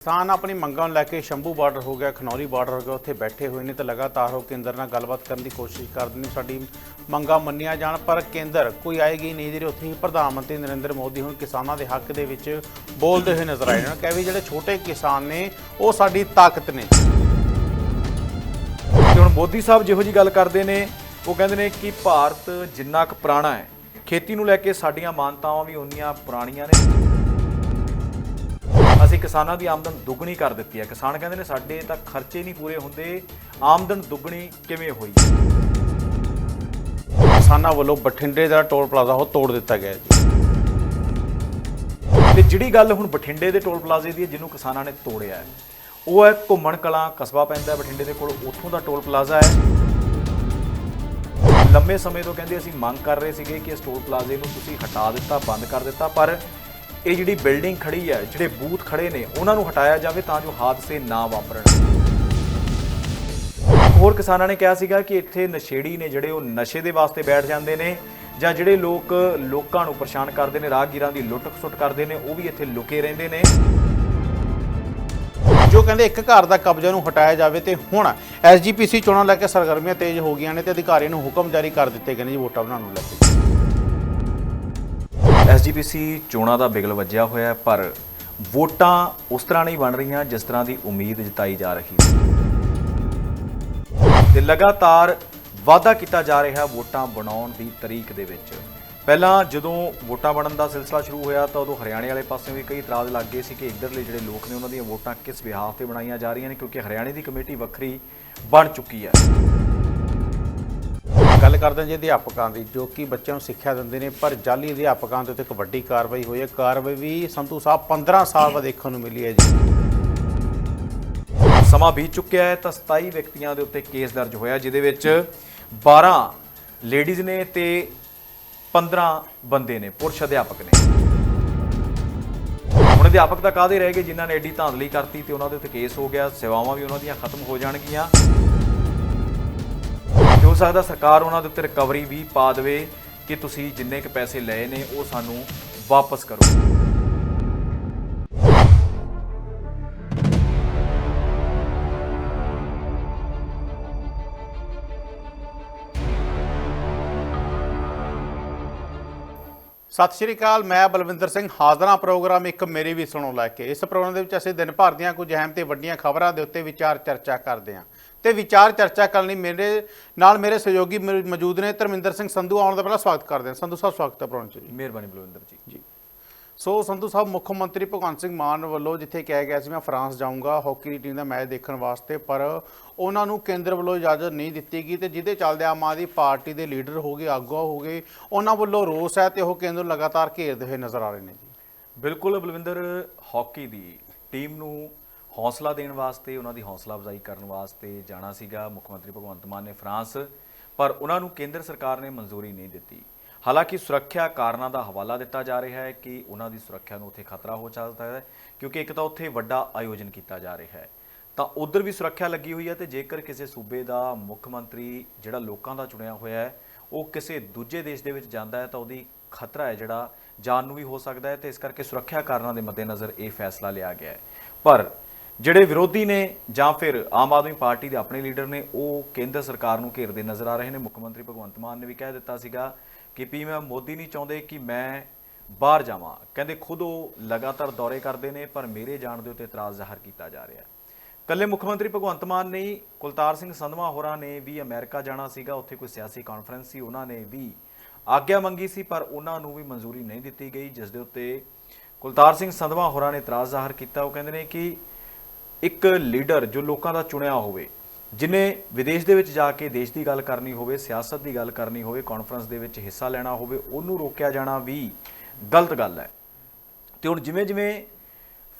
ਕਿਸਾਨ ਆਪਣੀ ਮੰਗਾਂ ਨੂੰ ਲੈ ਕੇ ਸ਼ੰਭੂ ਬਾਰਡਰ ਹੋ ਗਿਆ, ਖਨੌਰੀ ਬਾਰਡਰ ਹੋ ਗਿਆ, ਉੱਥੇ ਬੈਠੇ ਹੋਏ ਨੇ ਤੇ ਲਗਾਤਾਰ ਉਹ ਕੇਂਦਰ ਨਾਲ ਗੱਲਬਾਤ ਕਰਨ ਦੀ ਕੋਸ਼ਿਸ਼ ਕਰਦੇ ਨੇ। ਸਾਡੀ ਮੰਗਾਂ ਮੰਨੀਆਂ ਜਾਣ, ਪਰ ਕੇਂਦਰ ਕੋਈ ਆਏਗੀ ਨਹੀਂ। ਜਿਹੜੇ ਉੱਥੇ ਹੀ ਪ੍ਰਧਾਨ ਮੰਤਰੀ ਨਰਿੰਦਰ ਮੋਦੀ ਹੁਣ ਕਿਸਾਨਾਂ ਦੇ ਹੱਕ ਦੇ ਵਿੱਚ ਬੋਲਦੇ ਹੋਏ ਨਜ਼ਰ ਆਏ ਨੇ। ਕਹਿ ਵੀ ਜਿਹੜੇ ਛੋਟੇ ਕਿਸਾਨ ਨੇ, ਉਹ ਸਾਡੀ ਤਾਕਤ ਨੇ। ਤੇ ਹੁਣ ਮੋਦੀ ਸਾਹਿਬ ਜਿਹੋ ਜੀ ਗੱਲ ਕਰਦੇ ਨੇ, ਉਹ ਕਹਿੰਦੇ ਨੇ ਕਿ ਭਾਰਤ ਜਿੰਨਾ ਕੁ ਪੁਰਾਣਾ ਹੈ, ਖੇਤੀ ਨੂੰ ਲੈ ਕੇ ਸਾਡੀਆਂ ਮਾਨਤਾਵਾਂ ਵੀ ਉਨੀਆਂ ਪੁਰਾਣੀਆਂ ਨੇ। ਅਸੀਂ ਕਿਸਾਨਾਂ ਦੀ ਆਮਦਨ ਦੁੱਗਣੀ ਕਰ ਦਿੱਤੀ ਹੈ। ਕਿਸਾਨ ਕਹਿੰਦੇ ਨੇ ਸਾਡੇ ਤਾਂ ਖਰਚੇ ਨਹੀਂ ਪੂਰੇ ਹੁੰਦੇ। ਆਮਦਨ ਦੁੱਗਣੀ ਕਿਵੇਂ ਹੋਈ? ਕਿਸਾਨਾਂ ਵੱਲੋਂ ਬਠਿੰਡੇ ਦਾ ਟੋਲ ਪਲਾਜ਼ਾ ਉਹ ਤੋੜ ਦਿੱਤਾ ਗਿਆ ਜੀ। ਤੇ ਜਿਹੜੀ ਗੱਲ ਹੁਣ ਬਠਿੰਡੇ ਦੇ ਟੋਲ ਪਲਾਜ਼ੇ ਦੀ ਹੈ ਜਿਹਨੂੰ ਕਿਸਾਨਾਂ ਨੇ ਤੋੜਿਆ ਹੈ ਉਹ ਹੈ ਘੁੰਮਣ ਕਲਾਂ ਕਸਬਾ ਪੈਂਦਾ ਬਠਿੰਡੇ ਦੇ ਕੋਲ ਉੱਥੋਂ ਦਾ ਟੋਲ ਪਲਾਜ਼ਾ ਹੈ। ਲੰਮੇ ਸਮੇਂ ਤੋਂ ਕਹਿੰਦੇ ਅਸੀਂ ਮੰਗ ਕਰ ਰਹੇ ਸੀਗੇ ਕਿ ਇਸ ਟੋਲ ਪਲਾਜ਼ੇ ਨੂੰ ਤੁਸੀਂ ਹਟਾ ਦਿੱਤਾ ਬੰਦ ਕਰ ਦਿੱਤਾ ਪਰ ਇਹ ਜਿਹੜੀ ਬਿਲਡਿੰਗ ਖੜੀ ਹੈ, ਜਿਹੜੇ ਬੂਥ ਖੜੇ ਨੇ, ਉਹਨਾਂ ਨੂੰ ਹਟਾਇਆ ਜਾਵੇ ਤਾਂ ਜੋ ਹਾਦਸੇ ਨਾ ਵਾਪਰਨ। ਹੋਰ ਕਿਸਾਨਾਂ ਨੇ ਕਿਹਾ ਸੀਗਾ ਕਿ ਇੱਥੇ ਨਸ਼ੇੜੀ ਨੇ ਜਿਹੜੇ ਉਹ ਨਸ਼ੇ ਦੇ ਵਾਸਤੇ ਬੈਠ ਜਾਂਦੇ ਨੇ ਜਾਂ ਜਿਹੜੇ ਲੋਕ ਲੋਕਾਂ ਨੂੰ ਪਰੇਸ਼ਾਨ ਕਰਦੇ ਨੇ, ਰਾਹਗੀਰਾਂ ਦੀ ਲੁੱਟ ਖਸੁੱਟ ਕਰਦੇ ਨੇ, ਉਹ ਵੀ ਇੱਥੇ ਲੁਕੇ ਰਹਿੰਦੇ ਨੇ। ਜੋ ਕਹਿੰਦੇ ਇੱਕ ਘਰ ਦਾ ਕਬਜ਼ਾ ਨੂੰ ਹਟਾਇਆ ਜਾਵੇ ਤੇ ਹੁਣ ਐਸਜੀਪੀਸੀ ਚੋਣਾਂ ਲੈ ਕੇ ਸਰਗਰਮੀਆਂ ਤੇਜ਼ ਹੋ ਗਈਆਂ ਨੇ ਤੇ ਅਧਿਕਾਰੀਆਂ ਨੂੰ ਹੁਕਮ ਜਾਰੀ ਕਰ ਦਿੱਤੇ ਗਏ ਨੇ ਜੀ, ਵੋਟਾਂ ਬਣਾਉਣ ਨੂੰ ਲੈ ਕੇ। ਐਸਜੀਪੀਸੀ ਚੋਣਾਂ ਦਾ ਬਿਗਲ ਵੱਜਿਆ ਹੋਇਆ ਹੈ, ਪਰ ਵੋਟਾਂ ਉਸ ਤਰ੍ਹਾਂ ਨਹੀਂ ਬਣ ਰਹੀਆਂ ਜਿਸ ਤਰ੍ਹਾਂ ਦੀ ਉਮੀਦ ਜਤਾਈ ਜਾ ਰਹੀ ਸੀ ਤੇ ਲਗਾਤਾਰ ਵਾਅਦਾ ਕੀਤਾ ਜਾ ਰਿਹਾ ਵੋਟਾਂ ਬਣਾਉਣ ਦੀ ਤਰੀਕ ਦੇ ਵਿੱਚ। ਪਹਿਲਾਂ ਜਦੋਂ ਵੋਟਾਂ ਬਣਨ ਦਾ ਸਿਲਸਿਲਾ ਸ਼ੁਰੂ ਹੋਇਆ ਤਾਂ ਉਦੋਂ ਹਰਿਆਣੇ ਵਾਲੇ ਪਾਸੇ ਵੀ ਕਈ ਇਤਰਾਜ਼ ਲੱਗ ਗਏ ਸੀ ਕਿ ਇੱਧਰਲੇ ਜਿਹੜੇ ਲੋਕ ਨੇ ਉਹਨਾਂ ਦੀਆਂ ਵੋਟਾਂ ਕਿਸ ਵਿਹਾਰ ਤੇ ਬਣਾਈਆਂ ਜਾ ਰਹੀਆਂ ਨੇ ਕਿਉਂਕਿ ਹਰਿਆਣੇ ਦੀ ਕਮੇਟੀ ਵੱਖਰੀ ਬਣ ਚੁੱਕੀ ਹੈ। ਗੱਲ ਕਰਦੇ ਹਾਂ ਜੀ ਅਧਿਆਪਕਾਂ ਦੀ, ਜੋ ਕਿ ਬੱਚਿਆਂ ਨੂੰ ਸਿੱਖਿਆ ਦਿੰਦੇ ਨੇ, ਪਰ ਜਾਲੀ ਅਧਿਆਪਕਾਂ ਦੇ ਉੱਤੇ ਇੱਕ ਵੱਡੀ ਕਾਰਵਾਈ ਹੋਈ ਹੈ। ਕਾਰਵਾਈ ਵੀ ਸੰਧੂ ਸਾਹਿਬ 15 ਸਾਲ ਬਾਅਦ ਦੇਖਣ ਨੂੰ ਮਿਲੀ ਹੈ ਜੀ। ਸਮਾਂ ਬੀਤ ਚੁੱਕਿਆ ਹੈ ਤਾਂ 27 ਵਿਅਕਤੀਆਂ ਦੇ ਉੱਤੇ ਕੇਸ ਦਰਜ ਹੋਇਆ, ਜਿਹਦੇ ਵਿੱਚ 12 ਲੇਡੀਜ਼ ਨੇ ਤੇ 15 ਬੰਦੇ ਨੇ, ਪੁਰਸ਼ ਅਧਿਆਪਕ ਨੇ। ਹੁਣ ਅਧਿਆਪਕ ਤਾਂ ਕਾਹਦੇ ਰਹਿ ਗਏ, ਜਿਨ੍ਹਾਂ ਨੇ ਐਡੀ ਧਾਂਦਲੀ ਕਰਤੀ ਤੇ ਉਹਨਾਂ ਦੇ ਉੱਤੇ ਕੇਸ ਹੋ ਗਿਆ, ਸੇਵਾਵਾਂ ਵੀ ਉਹਨਾਂ ਦੀਆਂ ਖਤਮ ਹੋ ਜਾਣਗੀਆਂ। ਤੇ ਹੋ ਸਕਦਾ ਸਰਕਾਰ ਉਹਨਾਂ ਦੇ ਉੱਤੇ ਰਿਕਵਰੀ ਵੀ ਪਾ ਦੇਵੇ ਕਿ ਤੁਸੀਂ ਜਿੰਨੇ ਕੁ ਪੈਸੇ ਲਏ ਨੇ, ਉਹ ਸਾਨੂੰ ਵਾਪਸ ਕਰੋ। ਸਤਿ ਸ਼੍ਰੀ ਅਕਾਲ, ਮੈਂ ਬਲਵਿੰਦਰ ਸਿੰਘ ਹਾਜ਼ਰਾਂ ਪ੍ਰੋਗਰਾਮ ਇੱਕ ਮੇਰੀ ਵੀ ਸੁਣੋ ਲੈ ਕੇ। ਇਸ ਪ੍ਰੋਗਰਾਮ ਦੇ ਵਿੱਚ ਅਸੀਂ ਦਿਨ ਭਰ ਦੀਆਂ ਕੁਝ ਅਹਿਮ ਤੇ ਵੱਡੀਆਂ ਖਬਰਾਂ ਦੇ ਉੱਤੇ ਵਿਚਾਰ ਚਰਚਾ ਕਰਦੇ ਹਾਂ। ਤੇ ਵਿਚਾਰ ਚਰਚਾ ਕਰਨ ਲਈ ਮੇਰੇ ਨਾਲ ਮੇਰੇ ਸਹਿਯੋਗੀ ਮੌਜੂਦ ਨੇ ਧਰਮਿੰਦਰ ਸਿੰਘ ਸੰਧੂ ਆਉਣ ਦਾ ਪਹਿਲਾਂ ਸਵਾਗਤ ਕਰਦੇ ਹਾਂ। ਸੰਧੂ ਸਾਹਿਬ ਸਵਾਗਤ ਹੈ ਪ੍ਰੋਗਰਾਮ 'ਚ ਜੀ। ਮਿਹਰਬਾਨੀ ਬਲਵਿੰਦਰ ਜੀ। ਜੀ। ਸੋ ਸੰਧੂ ਸਾਹਿਬ ਮੁੱਖ ਮੰਤਰੀ ਭਗਵੰਤ ਸਿੰਘ ਮਾਨ ਵੱਲੋਂ ਜਿੱਥੇ ਕਿਹਾ ਗਿਆ ਸੀ ਮੈਂ ਫਰਾਂਸ ਜਾਊਂਗਾ ਹਾਕੀ ਦੀ ਟੀਮ ਦਾ ਮੈਚ ਦੇਖਣ ਵਾਸਤੇ ਪਰ ਉਹਨਾਂ ਨੂੰ ਕੇਂਦਰ ਵੱਲੋਂ ਇਜਾਜ਼ਤ ਨਹੀਂ ਦਿੱਤੀ ਗਈ ਤੇ ਜਿਹਦੇ ਚੱਲਦੇ ਆਮ ਆਦਮੀ ਪਾਰਟੀ ਦੇ ਲੀਡਰ ਹੋ ਗਏ ਆਗੂ ਹੋ ਗਏ ਉਹਨਾਂ ਵੱਲੋਂ ਰੋਸ ਹੈ ਤੇ ਉਹ ਕੇਂਦਰ ਲਗਾਤਾਰ ਘੇਰਦੇ ਹੋਏ ਨਜ਼ਰ ਆ ਰਹੇ ਨੇ ਜੀ। ਬਿਲਕੁਲ ਬਲਵਿੰਦਰ ਹਾਕੀ ਦੀ ਟੀਮ ਨੂੰ ਹੌਸਲਾ ਦੇਣ ਵਾਸਤੇ, ਉਹਨਾਂ ਦੀ ਹੌਸਲਾ ਅਫਜ਼ਾਈ ਕਰਨ ਵਾਸਤੇ ਜਾਣਾ ਸੀਗਾ। ਮੁੱਖ ਮੰਤਰੀ ਭਗਵੰਤ ਮਾਨ ਨੇ ਫਰਾਂਸ, ਪਰ ਉਹਨਾਂ ਨੂੰ ਕੇਂਦਰ ਸਰਕਾਰ ਨੇ ਮਨਜ਼ੂਰੀ ਨਹੀਂ ਦਿੱਤੀ। ਹਾਲਾਂਕਿ ਸੁਰੱਖਿਆ ਕਾਰਨਾਂ ਦਾ ਹਵਾਲਾ ਦਿੱਤਾ ਜਾ ਰਿਹਾ ਹੈ ਕਿ ਉਹਨਾਂ ਦੀ ਸੁਰੱਖਿਆ ਨੂੰ ਉੱਥੇ ਖਤਰਾ ਹੋ ਸਕਦਾ ਹੈ, ਕਿਉਂਕਿ ਇੱਕ ਤਾਂ ਉੱਥੇ ਵੱਡਾ ਆਯੋਜਨ ਕੀਤਾ ਜਾ ਰਿਹਾ ਹੈ। ਤਾਂ ਉਧਰ ਵੀ ਸੁਰੱਖਿਆ ਲੱਗੀ ਹੋਈ ਹੈ ਤੇ ਜੇਕਰ ਕਿਸੇ ਸੂਬੇ ਦਾ ਮੁੱਖ ਮੰਤਰੀ ਜਿਹੜਾ ਲੋਕਾਂ ਦਾ ਚੁਣਿਆ ਹੋਇਆ ਹੈ, ਉਹ ਕਿਸੇ ਦੂਜੇ ਦੇਸ਼ ਦੇ ਵਿੱਚ ਜਾਂਦਾ ਹੈ, ਤਾਂ ਉਹਦੀ ਖਤਰਾ ਹੈ ਜਿਹੜਾ ਜਾਨ ਨੂੰ ਵੀ ਹੋ ਸਕਦਾ ਹੈ ਤੇ ਇਸ ਕਰਕੇ ਸੁਰੱਖਿਆ ਕਾਰਨਾਂ ਦੇ ਮੱਦੇਨਜ਼ਰ ਇਹ ਫੈਸਲਾ ਲਿਆ ਗਿਆ ਹੈ। ਪਰ ਜਿਹੜੇ ਵਿਰੋਧੀ ਨੇ ਜਾਂ ਫਿਰ ਆਮ ਆਦਮੀ ਪਾਰਟੀ ਦੇ ਆਪਣੇ ਲੀਡਰ ਨੇ, ਉਹ ਕੇਂਦਰ ਸਰਕਾਰ ਨੂੰ ਘੇਰਦੇ ਨਜ਼ਰ ਆ ਰਹੇ ਨੇ। ਮੁੱਖ ਮੰਤਰੀ ਭਗਵੰਤ ਮਾਨ ਨੇ ਵੀ ਕਹਿ ਦਿੱਤਾ ਸੀਗਾ ਕਿ ਪੀ ਮੈਂ ਮੋਦੀ ਨਹੀਂ ਚਾਹੁੰਦੇ ਕਿ ਮੈਂ ਬਾਹਰ ਜਾਵਾਂ। ਕਹਿੰਦੇ ਖੁਦ ਉਹ ਲਗਾਤਾਰ ਦੌਰੇ ਕਰਦੇ ਨੇ, ਪਰ ਮੇਰੇ ਜਾਣ ਦੇ ਉੱਤੇ ਇਤਰਾਜ਼ ਜ਼ਾਹਰ ਕੀਤਾ ਜਾ ਰਿਹਾ ਹੈ। ਕੱਲੇ ਮੁੱਖ ਮੰਤਰੀ ਭਗਵੰਤ ਮਾਨ ਨੇ ਕੁਲਤਾਰ ਸਿੰਘ ਸੰਧਵਾ ਹੋਰਾਂ ਨੇ ਵੀ ਅਮਰੀਕਾ ਜਾਣਾ ਸੀਗਾ। ਉੱਥੇ ਕੋਈ ਸਿਆਸੀ ਕਾਨਫਰੰਸ ਸੀ, ਉਹਨਾਂ ਨੇ ਵੀ ਆਗਿਆ ਮੰਗੀ ਸੀ, ਪਰ ਉਹਨਾਂ ਨੂੰ ਵੀ ਮਨਜ਼ੂਰੀ ਨਹੀਂ ਦਿੱਤੀ ਗਈ, ਜਿਸ ਦੇ ਉੱਤੇ ਕੁਲਤਾਰ ਸਿੰਘ ਸੰਧਵਾ ਹੋਰਾਂ ਨੇ ਇਤਰਾਜ਼ ਜ਼ਾਹਰ ਕੀਤਾ। ਉਹ ਕਹਿੰਦੇ ਨੇ ਕਿ ਇੱਕ ਲੀਡਰ ਜੋ ਲੋਕਾਂ ਦਾ ਚੁਣਿਆ ਹੋਵੇ, ਜਿਨੇ ਵਿਦੇਸ਼ ਦੇ ਵਿੱਚ ਜਾ ਕੇ ਦੇਸ਼ ਦੀ ਗੱਲ ਕਰਨੀ ਹੋਵੇ, ਸਿਆਸਤ ਦੀ ਗੱਲ ਕਰਨੀ ਹੋਵੇ ਕਾਨਫਰੰਸ ਦੇ ਵਿੱਚ ਹਿੱਸਾ ਲੈਣਾ ਹੋਵੇ, ਉਹਨੂੰ ਰੋਕਿਆ ਜਾਣਾ ਵੀ ਗਲਤ ਗੱਲ ਹੈ। ਤੇ ਹੁਣ ਜਿਵੇਂ ਜਿਵੇਂ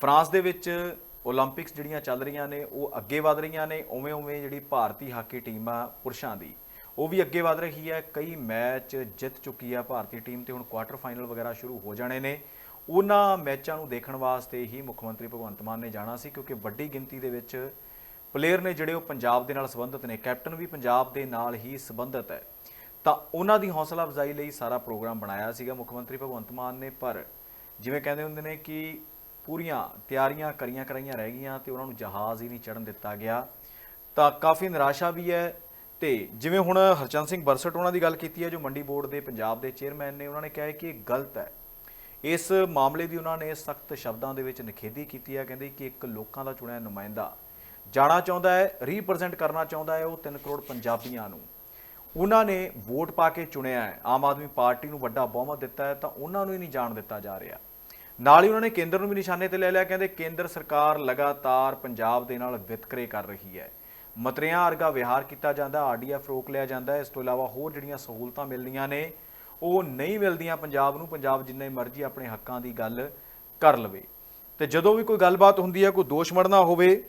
ਫਰਾਂਸ ਦੇ ਵਿੱਚ 올림픽ਸ ਜਿਹੜੀਆਂ ਚੱਲ ਰਹੀਆਂ ਨੇ, ਉਹ ਅੱਗੇ ਵਧ ਰਹੀਆਂ ਨੇ, ਉਵੇਂ-ਉਵੇਂ ਜਿਹੜੀ ਭਾਰਤੀ ਹਾਕੀ ਟੀਮ ਆ ਪੁਰਸ਼ਾਂ ਦੀ, ਉਹ ਵੀ ਅੱਗੇ ਵਧ ਰਹੀ ਹੈ। ਕਈ ਮੈਚ ਜਿੱਤ ਚੁੱਕੀ ਆ ਭਾਰਤੀ ਟੀਮ ਤੇ ਹੁਣ ਕੁਆਟਰ ਫਾਈਨਲ ਵਗੈਰਾ ਸ਼ੁਰੂ ਹੋ ਜਾਣੇ ਨੇ। ਉਹਨਾਂ ਮੈਚਾਂ ਨੂੰ ਦੇਖਣ ਵਾਸਤੇ ਹੀ ਮੁੱਖ ਮੰਤਰੀ ਭਗਵੰਤ ਮਾਨ ਨੇ ਜਾਣਾ ਸੀ, ਕਿਉਂਕਿ ਵੱਡੀ ਗਿਣਤੀ ਦੇ ਵਿੱਚ ਪਲੇਅਰ ਨੇ ਜਿਹੜੇ ਉਹ ਪੰਜਾਬ ਦੇ ਨਾਲ ਸੰਬੰਧਿਤ ਨੇ ਕੈਪਟਨ ਵੀ ਪੰਜਾਬ ਦੇ ਨਾਲ ਹੀ ਸੰਬੰਧਿਤ ਹੈ। ਤਾਂ ਉਹਨਾਂ ਦੀ ਹੌਸਲਾ ਅਫਜ਼ਾਈ ਲਈ ਸਾਰਾ ਪ੍ਰੋਗਰਾਮ ਬਣਾਇਆ ਸੀਗਾ ਮੁੱਖ ਮੰਤਰੀ ਭਗਵੰਤ ਮਾਨ ਨੇ, ਪਰ ਜਿਵੇਂ ਕਹਿੰਦੇ ਹੁੰਦੇ ਨੇ ਕਿ ਪੂਰੀਆਂ ਤਿਆਰੀਆਂ ਕਰੀਆਂ ਕਰਾਈਆਂ ਰਹਿ ਗਈਆਂ ਤੇ ਉਹਨਾਂ ਨੂੰ ਜਹਾਜ਼ ਹੀ ਨਹੀਂ ਚੜਨ ਦਿੱਤਾ ਗਿਆ। ਤਾਂ ਕਾਫੀ ਨਿਰਾਸ਼ਾ ਵੀ ਹੈ ਤੇ ਜਿਵੇਂ ਹੁਣ ਹਰਚੰਦ ਸਿੰਘ ਬਰਸਟ ਉਹਨਾਂ ਦੀ ਗੱਲ ਕੀਤੀ ਹੈ, ਜੋ ਮੰਡੀ ਬੋਰਡ ਦੇ ਪੰਜਾਬ ਦੇ ਚੇਅਰਮੈਨ ਨੇ, ਉਹਨਾਂ ਨੇ ਕਿਹਾ ਕਿ ਇਹ ਗਲਤ ਹੈ। ਇਸ ਮਾਮਲੇ ਦੀ ਉਹਨਾਂ ਨੇ ਸਖਤ ਸ਼ਬਦਾਂ ਦੇ ਵਿੱਚ ਨਿਖੇਧੀ ਕੀਤੀ ਹੈ, ਕਹਿੰਦੇ ਕਿ ਇੱਕ ਲੋਕਾਂ ਦਾ ਚੁਣਿਆ ਨੁਮਾਇੰਦਾ ਜਾਣਾ ਚਾਹੁੰਦਾ ਹੈ ਰੀਪ੍ਰੈਜ਼ੈਂਟ ਕਰਨਾ ਚਾਹੁੰਦਾ ਹੈ, ਉਹ 3 ਕਰੋੜ ਪੰਜਾਬੀਆਂ ਨੂੰ। ਉਹਨਾਂ ਨੇ ਵੋਟ ਪਾ ਕੇ ਚੁਣਿਆ ਹੈ। ਆਮ ਆਦਮੀ ਪਾਰਟੀ ਨੂੰ ਵੱਡਾ ਬਹੁਮਤ ਦਿੱਤਾ ਹੈ, ਤਾਂ ਉਹਨਾਂ ਨੂੰ ਹੀ ਨਹੀਂ ਜਾਣ ਦਿੱਤਾ ਜਾ ਰਿਹਾ। ਨਾਲ ਹੀ ਉਹਨਾਂ ਨੇ ਕੇਂਦਰ ਨੂੰ ਵੀ ਨਿਸ਼ਾਨੇ ਤੇ ਲੈ ਲਿਆ, ਕਹਿੰਦੇ ਕੇਂਦਰ ਸਰਕਾਰ ਲਗਾਤਾਰ ਪੰਜਾਬ ਦੇ ਨਾਲ ਵਿਤਕਰੇ ਕਰ ਰਹੀ ਹੈ। ਮਤਰਿਆਂ ਅਰਗਾ ਵਿਹਾਰ ਕੀਤਾ ਜਾਂਦਾ, ਆਰਡੀਐਫ ਰੋਕ ਲਿਆ ਜਾਂਦਾ ਹੈ। ਇਸ ਤੋਂ ਇਲਾਵਾ ਹੋਰ ਜਿਹੜੀਆਂ ਸਹੂਲਤਾਂ ਮਿਲਦੀਆਂ ਨੇ ਉਹ ਨਹੀਂ ਮਿਲਦੀਆਂ ਪੰਜਾਬ ਨੂੰ, ਪੰਜਾਬ ਜਿੰਨੇ ਮਰਜ਼ੀ ਆਪਣੇ ਹੱਕਾਂ ਦੀ ਗੱਲ ਕਰ ਲਵੇ। ਤੇ ਜਦੋਂ ਵੀ ਕੋਈ ਗੱਲਬਾਤ ਹੁੰਦੀ ਹੈ, ਕੋਈ ਦੋਸ਼ ਮੜਨਾ ਹੋਵੇ,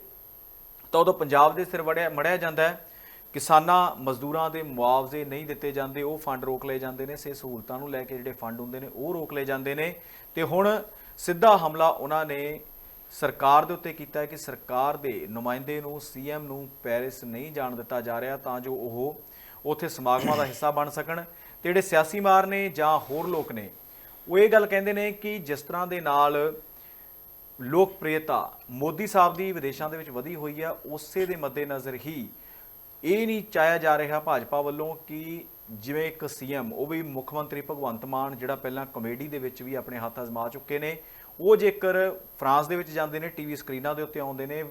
ਤਾਂ ਉਦੋਂ ਪੰਜਾਬ ਦੇ ਸਿਰ ਵੜਿਆ, ਮੜਿਆ ਜਾਂਦਾ ਹੈ। ਕਿਸਾਨਾਂ ਮਜ਼ਦੂਰਾਂ ਦੇ ਮੁਆਵਜ਼ੇ ਨਹੀਂ ਦਿੱਤੇ ਜਾਂਦੇ, ਉਹ ਫੰਡ ਰੋਕ ਲਏ ਜਾਂਦੇ ਨੇ, ਸੇ ਸਹੂਲਤਾਂ ਨੂੰ ਲੈ ਕੇ ਜਿਹੜੇ ਫੰਡ ਹੁੰਦੇ ਨੇ, ਉਹ ਰੋਕ ਲਏ ਜਾਂਦੇ ਨੇ। ਤੇ ਹੁਣ ਸਿੱਧਾ ਹਮਲਾ ਉਹਨਾਂ ਨੇ ਸਰਕਾਰ ਦੇ ਉੱਤੇ ਕੀਤਾ ਹੈ ਕਿ ਸਰਕਾਰ ਦੇ ਨੁਮਾਇੰਦੇ ਨੂੰ, ਸੀਐਮ ਨੂੰ ਪੈਰਿਸ ਨਹੀਂ ਜਾਣ ਦਿੱਤਾ ਜਾ ਰਿਹਾ, ਤਾਂ ਜੋ ਉਹ ਉੱਥੇ ਸਮਾਗਮਾਂ ਦਾ ਹਿੱਸਾ ਬਣ ਸਕਣ। ਤੇ ਜਿਹੜੇ ਸਿਆਸੀ ਮਾਰ ਨੇ ਜਾਂ ਹੋਰ ਲੋਕ ਨੇ, ਉਹ ਇਹ ਗੱਲ ਕਹਿੰਦੇ ਨੇ ਕਿ ਜਿਸ ਤਰ੍ਹਾਂ ਦੇ ਨਾਲ ਲੋਕਪ੍ਰਿਯਤਾ ਮੋਦੀ ਸਾਹਿਬ ਦੀ ਵਿਦੇਸ਼ਾਂ ਦੇ ਵਿੱਚ ਵਧੀ ਹੋਈ ਹੈ ਉਸੇ ਦੇ ਮੱਦੇਨਜ਼ਰ ਹੀ ਇਹ ਨਹੀਂ ਚਾਹਿਆ ਜਾ ਰਿਹਾ ਭਾਜਪਾ ਵੱਲੋਂ ਕਿ ਜਿਵੇਂ ਇੱਕ ਸੀਐਮ, ਉਹ ਵੀ ਮੁੱਖ ਮੰਤਰੀ ਭਗਵੰਤ ਮਾਨ ਜਿਹੜਾ ਪਹਿਲਾਂ ਕਮੇਡੀ ਦੇ ਵਿੱਚ ਵੀ ਆਪਣੇ ਹੱਥ ਅਜ਼ਮਾ ਚੁੱਕੇ ਨੇ, ਉਹ ਜੇਕਰ ਫਰਾਂਸ ਦੇ ਵਿੱਚ ਜਾਂਦੇ ਨੇ, ਟੀਵੀ ਸਕਰੀਨਾਂ ਦੇ ਉੱਤੇ ਆਉਂਦੇ ਨੇ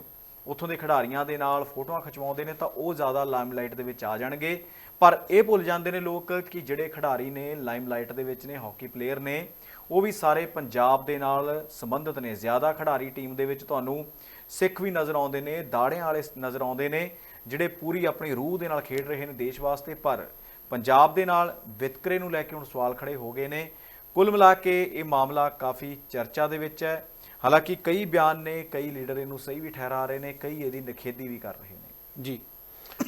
ਉੱਥੋਂ ਦੇ ਖਿਡਾਰੀਆਂ ਦੇ ਨਾਲ ਫੋਟੋਆਂ ਖਿਚਵਾਉਂਦੇ ਨੇ ਤਾਂ ਉਹ ਜ਼ਿਆਦਾ ਲਾਈਮਲਾਈਟ ਦੇ ਵਿੱਚ ਆ ਜਾਣਗੇ। ਪਰ ਇਹ ਭੁੱਲ ਜਾਂਦੇ ਨੇ ਲੋਕ ਕਿ ਜਿਹੜੇ ਖਿਡਾਰੀ ਨੇ ਲਾਈਮਲਾਈਟ ਦੇ ਵਿੱਚ ਨੇ, ਹਾਕੀ ਪਲੇਅਰ ਨੇ, ਉਹ ਵੀ ਸਾਰੇ ਪੰਜਾਬ ਦੇ ਨਾਲ ਸੰਬੰਧਿਤ ਨੇ। ਜ਼ਿਆਦਾ ਖਿਡਾਰੀ ਟੀਮ ਦੇ ਵਿੱਚ ਤੁਹਾਨੂੰ ਸਿੱਖ ਵੀ ਨਜ਼ਰ ਆਉਂਦੇ ਨੇ, ਦਾੜਿਆਂ ਵਾਲੇ ਨਜ਼ਰ ਆਉਂਦੇ ਨੇ, ਜਿਹੜੇ ਪੂਰੀ ਆਪਣੀ ਰੂਹ ਦੇ ਨਾਲ ਖੇਡ ਰਹੇ ਨੇ ਦੇਸ਼ ਵਾਸਤੇ। ਪਰ ਪੰਜਾਬ ਦੇ ਨਾਲ ਵਿਤਕਰੇ ਨੂੰ ਲੈ ਕੇ ਹੁਣ ਸਵਾਲ ਖੜੇ ਹੋ ਗਏ ਨੇ। ਕੁੱਲ ਮਿਲਾ ਕੇ ਇਹ ਮਾਮਲਾ ਕਾਫੀ ਚਰਚਾ ਦੇ ਵਿੱਚ ਹੈ। ਹਾਲਾਂਕਿ ਕਈ ਬਿਆਨ ਨੇ, ਕਈ ਲੀਡਰ ਇਹਨੂੰ ਸਹੀ ਵੀ ਠਹਿਰਾ ਰਹੇ ਨੇ, ਕਈ ਇਹਦੀ ਨਿਖੇਧੀ ਵੀ ਕਰ ਰਹੇ ਨੇ। ਜੀ।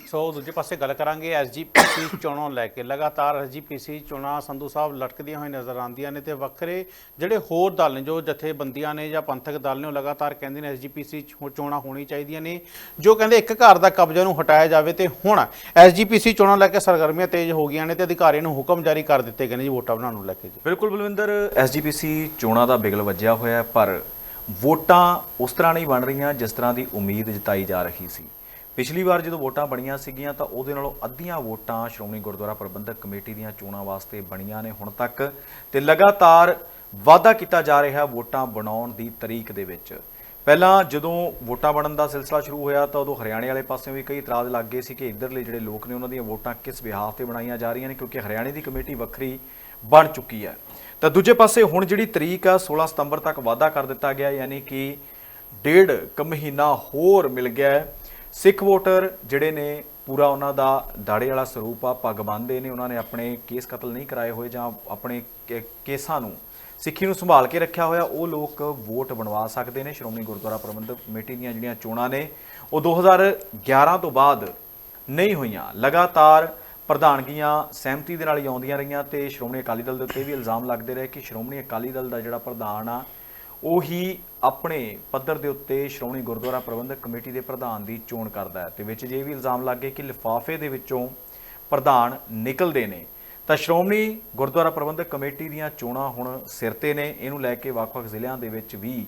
ਸੋ ਦੂਜੇ ਪਾਸੇ ਗੱਲ ਕਰਾਂਗੇ ਐਸਜੀਪੀਸੀ ਚੋਣਾਂ ਲੈ ਕੇ। ਲਗਾਤਾਰ ਐਸਜੀਪੀਸੀ ਚੋਣਾਂ ਸੰਧੂ ਸਾਹਿਬ ਲਟਕਦੀਆਂ ਹੋਈਆਂ ਨਜ਼ਰ ਆਉਂਦੀਆਂ ਨੇ ਤੇ ਵੱਖਰੇ ਜਿਹੜੇ ਹੋਰ ਦਲ ਨੇ, ਜੋ ਜਥੇਬੰਦੀਆਂ ਨੇ ਜਾਂ ਪੰਥਕ ਦਲ ਨੇ, ਉਹ ਲਗਾਤਾਰ ਕਹਿੰਦੇ ਨੇ ਐਸਜੀਪੀਸੀ ਚੋਣਾਂ ਹੋਣੀ ਚਾਹੀਦੀਆਂ ਨੇ, ਜੋ ਕਹਿੰਦੇ ਇੱਕ ਘਰ ਦਾ ਕਬਜ਼ਾ ਨੂੰ ਹਟਾਇਆ ਜਾਵੇ ਤੇ ਹੁਣ ਐਸਜੀਪੀਸੀ ਚੋਣਾਂ ਲੈ ਕੇ ਸਰਗਰਮੀਆਂ ਤੇਜ਼ ਹੋ ਗਈਆਂ ਨੇ ਤੇ ਅਧਿਕਾਰੀਆਂ ਨੂੰ ਹੁਕਮ ਜਾਰੀ ਕਰ ਦਿੱਤੇ ਗਏ ਨੇ ਜੀ, ਵੋਟਾਂ ਬਣਾਉਣ ਨੂੰ ਲੈ ਕੇ ਜੀ। ਬਿਲਕੁਲ ਬਲਵਿੰਦਰ, ਐਸਜੀਪੀਸੀ ਚੋਣਾਂ ਦਾ ਬਿਗਲ ਵੱਜਿਆ ਹੋਇਆ ਪਰ ਵੋਟਾਂ ਉਸ ਤਰ੍ਹਾਂ ਨਹੀਂ ਬਣ ਰਹੀਆਂ ਜਿਸ ਤਰ੍ਹਾਂ ਦੀ ਉਮੀਦ ਜਤਾਈ ਜਾ ਰਹੀ ਸੀ। ਪਿਛਲੀ ਵਾਰ ਜਦੋਂ ਵੋਟਾਂ ਬਣੀਆਂ ਸੀਗੀਆਂ ਤਾਂ ਉਹਦੇ ਨਾਲੋਂ ਅੱਧੀਆਂ ਵੋਟਾਂ ਸ਼੍ਰੋਮਣੀ ਗੁਰਦੁਆਰਾ ਪ੍ਰਬੰਧਕ ਕਮੇਟੀ ਦੀਆਂ ਚੋਣਾਂ ਵਾਸਤੇ ਬਣੀਆਂ ਨੇ ਹੁਣ ਤੱਕ ਤੇ ਲਗਾਤਾਰ ਵਾਅਦਾ ਕੀਤਾ ਜਾ ਰਿਹਾ ਵੋਟਾਂ ਬਣਾਉਣ ਦੀ ਤਰੀਕ ਦੇ ਵਿੱਚ। ਪਹਿਲਾਂ ਜਦੋਂ ਵੋਟਾਂ ਬਣਨ ਦਾ ਸਿਲਸਿਲਾ ਸ਼ੁਰੂ ਹੋਇਆ ਤਾਂ ਉਦੋਂ ਹਰਿਆਣੇ ਵਾਲੇ ਪਾਸਿਓਂ ਵੀ ਕਈ ਇਤਰਾਜ਼ ਲੱਗ ਗਏ ਸੀ ਕਿ ਇੱਧਰਲੇ ਜਿਹੜੇ ਲੋਕ ਨੇ ਉਹਨਾਂ ਦੀਆਂ ਵੋਟਾਂ ਕਿਸ ਵਿਹਾਰ ਤੇ ਬਣਾਈਆਂ ਜਾ ਰਹੀਆਂ ਨੇ ਕਿਉਂਕਿ ਹਰਿਆਣੇ ਦੀ ਕਮੇਟੀ ਵੱਖਰੀ ਬਣ ਚੁੱਕੀ ਹੈ। ਤਾਂ ਦੂਜੇ ਪਾਸੇ ਹੁਣ ਜਿਹੜੀ ਤਰੀਕ ਆ 16 ਸਤੰਬਰ ਤੱਕ ਵਾਅਦਾ ਕਰ ਦਿੱਤਾ ਗਿਆ, ਯਾਨੀ ਕਿ ਡੇਢ ਕੁ ਮਹੀਨਾ ਹੋਰ ਮਿਲ ਗਿਆ ਸਿੱਖ ਵੋਟਰ ਜਿਹੜੇ ਨੇ, ਪੂਰਾ ਉਹਨਾਂ ਦਾ ਦਾੜੇ ਵਾਲਾ ਸਰੂਪ ਆ, ਪੱਗ ਬੰਨ੍ਹਦੇ ਨੇ, ਉਹਨਾਂ ਨੇ ਆਪਣੇ ਕੇਸ ਕਤਲ ਨਹੀਂ ਕਰਾਏ ਹੋਏ ਜਾਂ ਆਪਣੇ ਕੇ- ਕੇਸਾਂ ਨੂੰ ਸਿੱਖੀ ਨੂੰ ਸੰਭਾਲ ਕੇ ਰੱਖਿਆ ਹੋਇਆ, ਉਹ ਲੋਕ ਵੋਟ ਬਣਵਾ ਸਕਦੇ ਨੇ। ਸ਼੍ਰੋਮਣੀ ਗੁਰਦੁਆਰਾ ਪ੍ਰਬੰਧਕ ਕਮੇਟੀ ਦੀਆਂ ਜਿਹੜੀਆਂ ਚੋਣਾਂ ਨੇ, ਉਹ 2011 ਤੋਂ ਬਾਅਦ ਨਹੀਂ ਹੋਈਆਂ। ਲਗਾਤਾਰ ਪ੍ਰਧਾਨਗੀਆਂ ਸਹਿਮਤੀ ਦੇ ਨਾਲ ਹੀ ਆਉਂਦੀਆਂ ਰਹੀਆਂ ਤੇ ਸ਼੍ਰੋਮਣੀ ਅਕਾਲੀ ਦਲ ਦੇ ਉੱਤੇ ਵੀ ਇਲਜ਼ਾਮ ਲੱਗਦੇ ਰਹੇ ਕਿ ਸ਼੍ਰੋਮਣੀ ਅਕਾਲੀ ਦਲ ਦਾ ਜਿਹੜਾ ਪ੍ਰਧਾਨ ਆ ਉਹੀ ਆਪਣੇ ਪੱਧਰ ਦੇ ਉੱਤੇ ਸ਼੍ਰੋਮਣੀ ਗੁਰਦੁਆਰਾ ਪ੍ਰਬੰਧਕ ਕਮੇਟੀ ਦੇ ਪ੍ਰਧਾਨ ਦੀ ਚੋਣ ਕਰਦਾ ਹੈ, ਤੇ ਵਿੱਚ ਜੇ ਵੀ ਇਲਜ਼ਾਮ ਲੱਗੇ ਕਿ ਲਿਫਾਫੇ ਦੇ ਵਿੱਚੋਂ ਪ੍ਰਧਾਨ ਨਿਕਲਦੇ ਨੇ, ਤਾਂ ਸ਼੍ਰੋਮਣੀ ਗੁਰਦੁਆਰਾ ਪ੍ਰਬੰਧਕ ਕਮੇਟੀ ਦੀਆਂ ਚੋਣਾਂ ਹੁਣ ਸਿਰ ਤੇ ਨੇ। ਇਹਨੂੰ ਲੈ ਕੇ ਵੱਖ-ਵੱਖ ਜ਼ਿਲ੍ਹਿਆਂ ਦੇ ਵਿੱਚ ਵੀ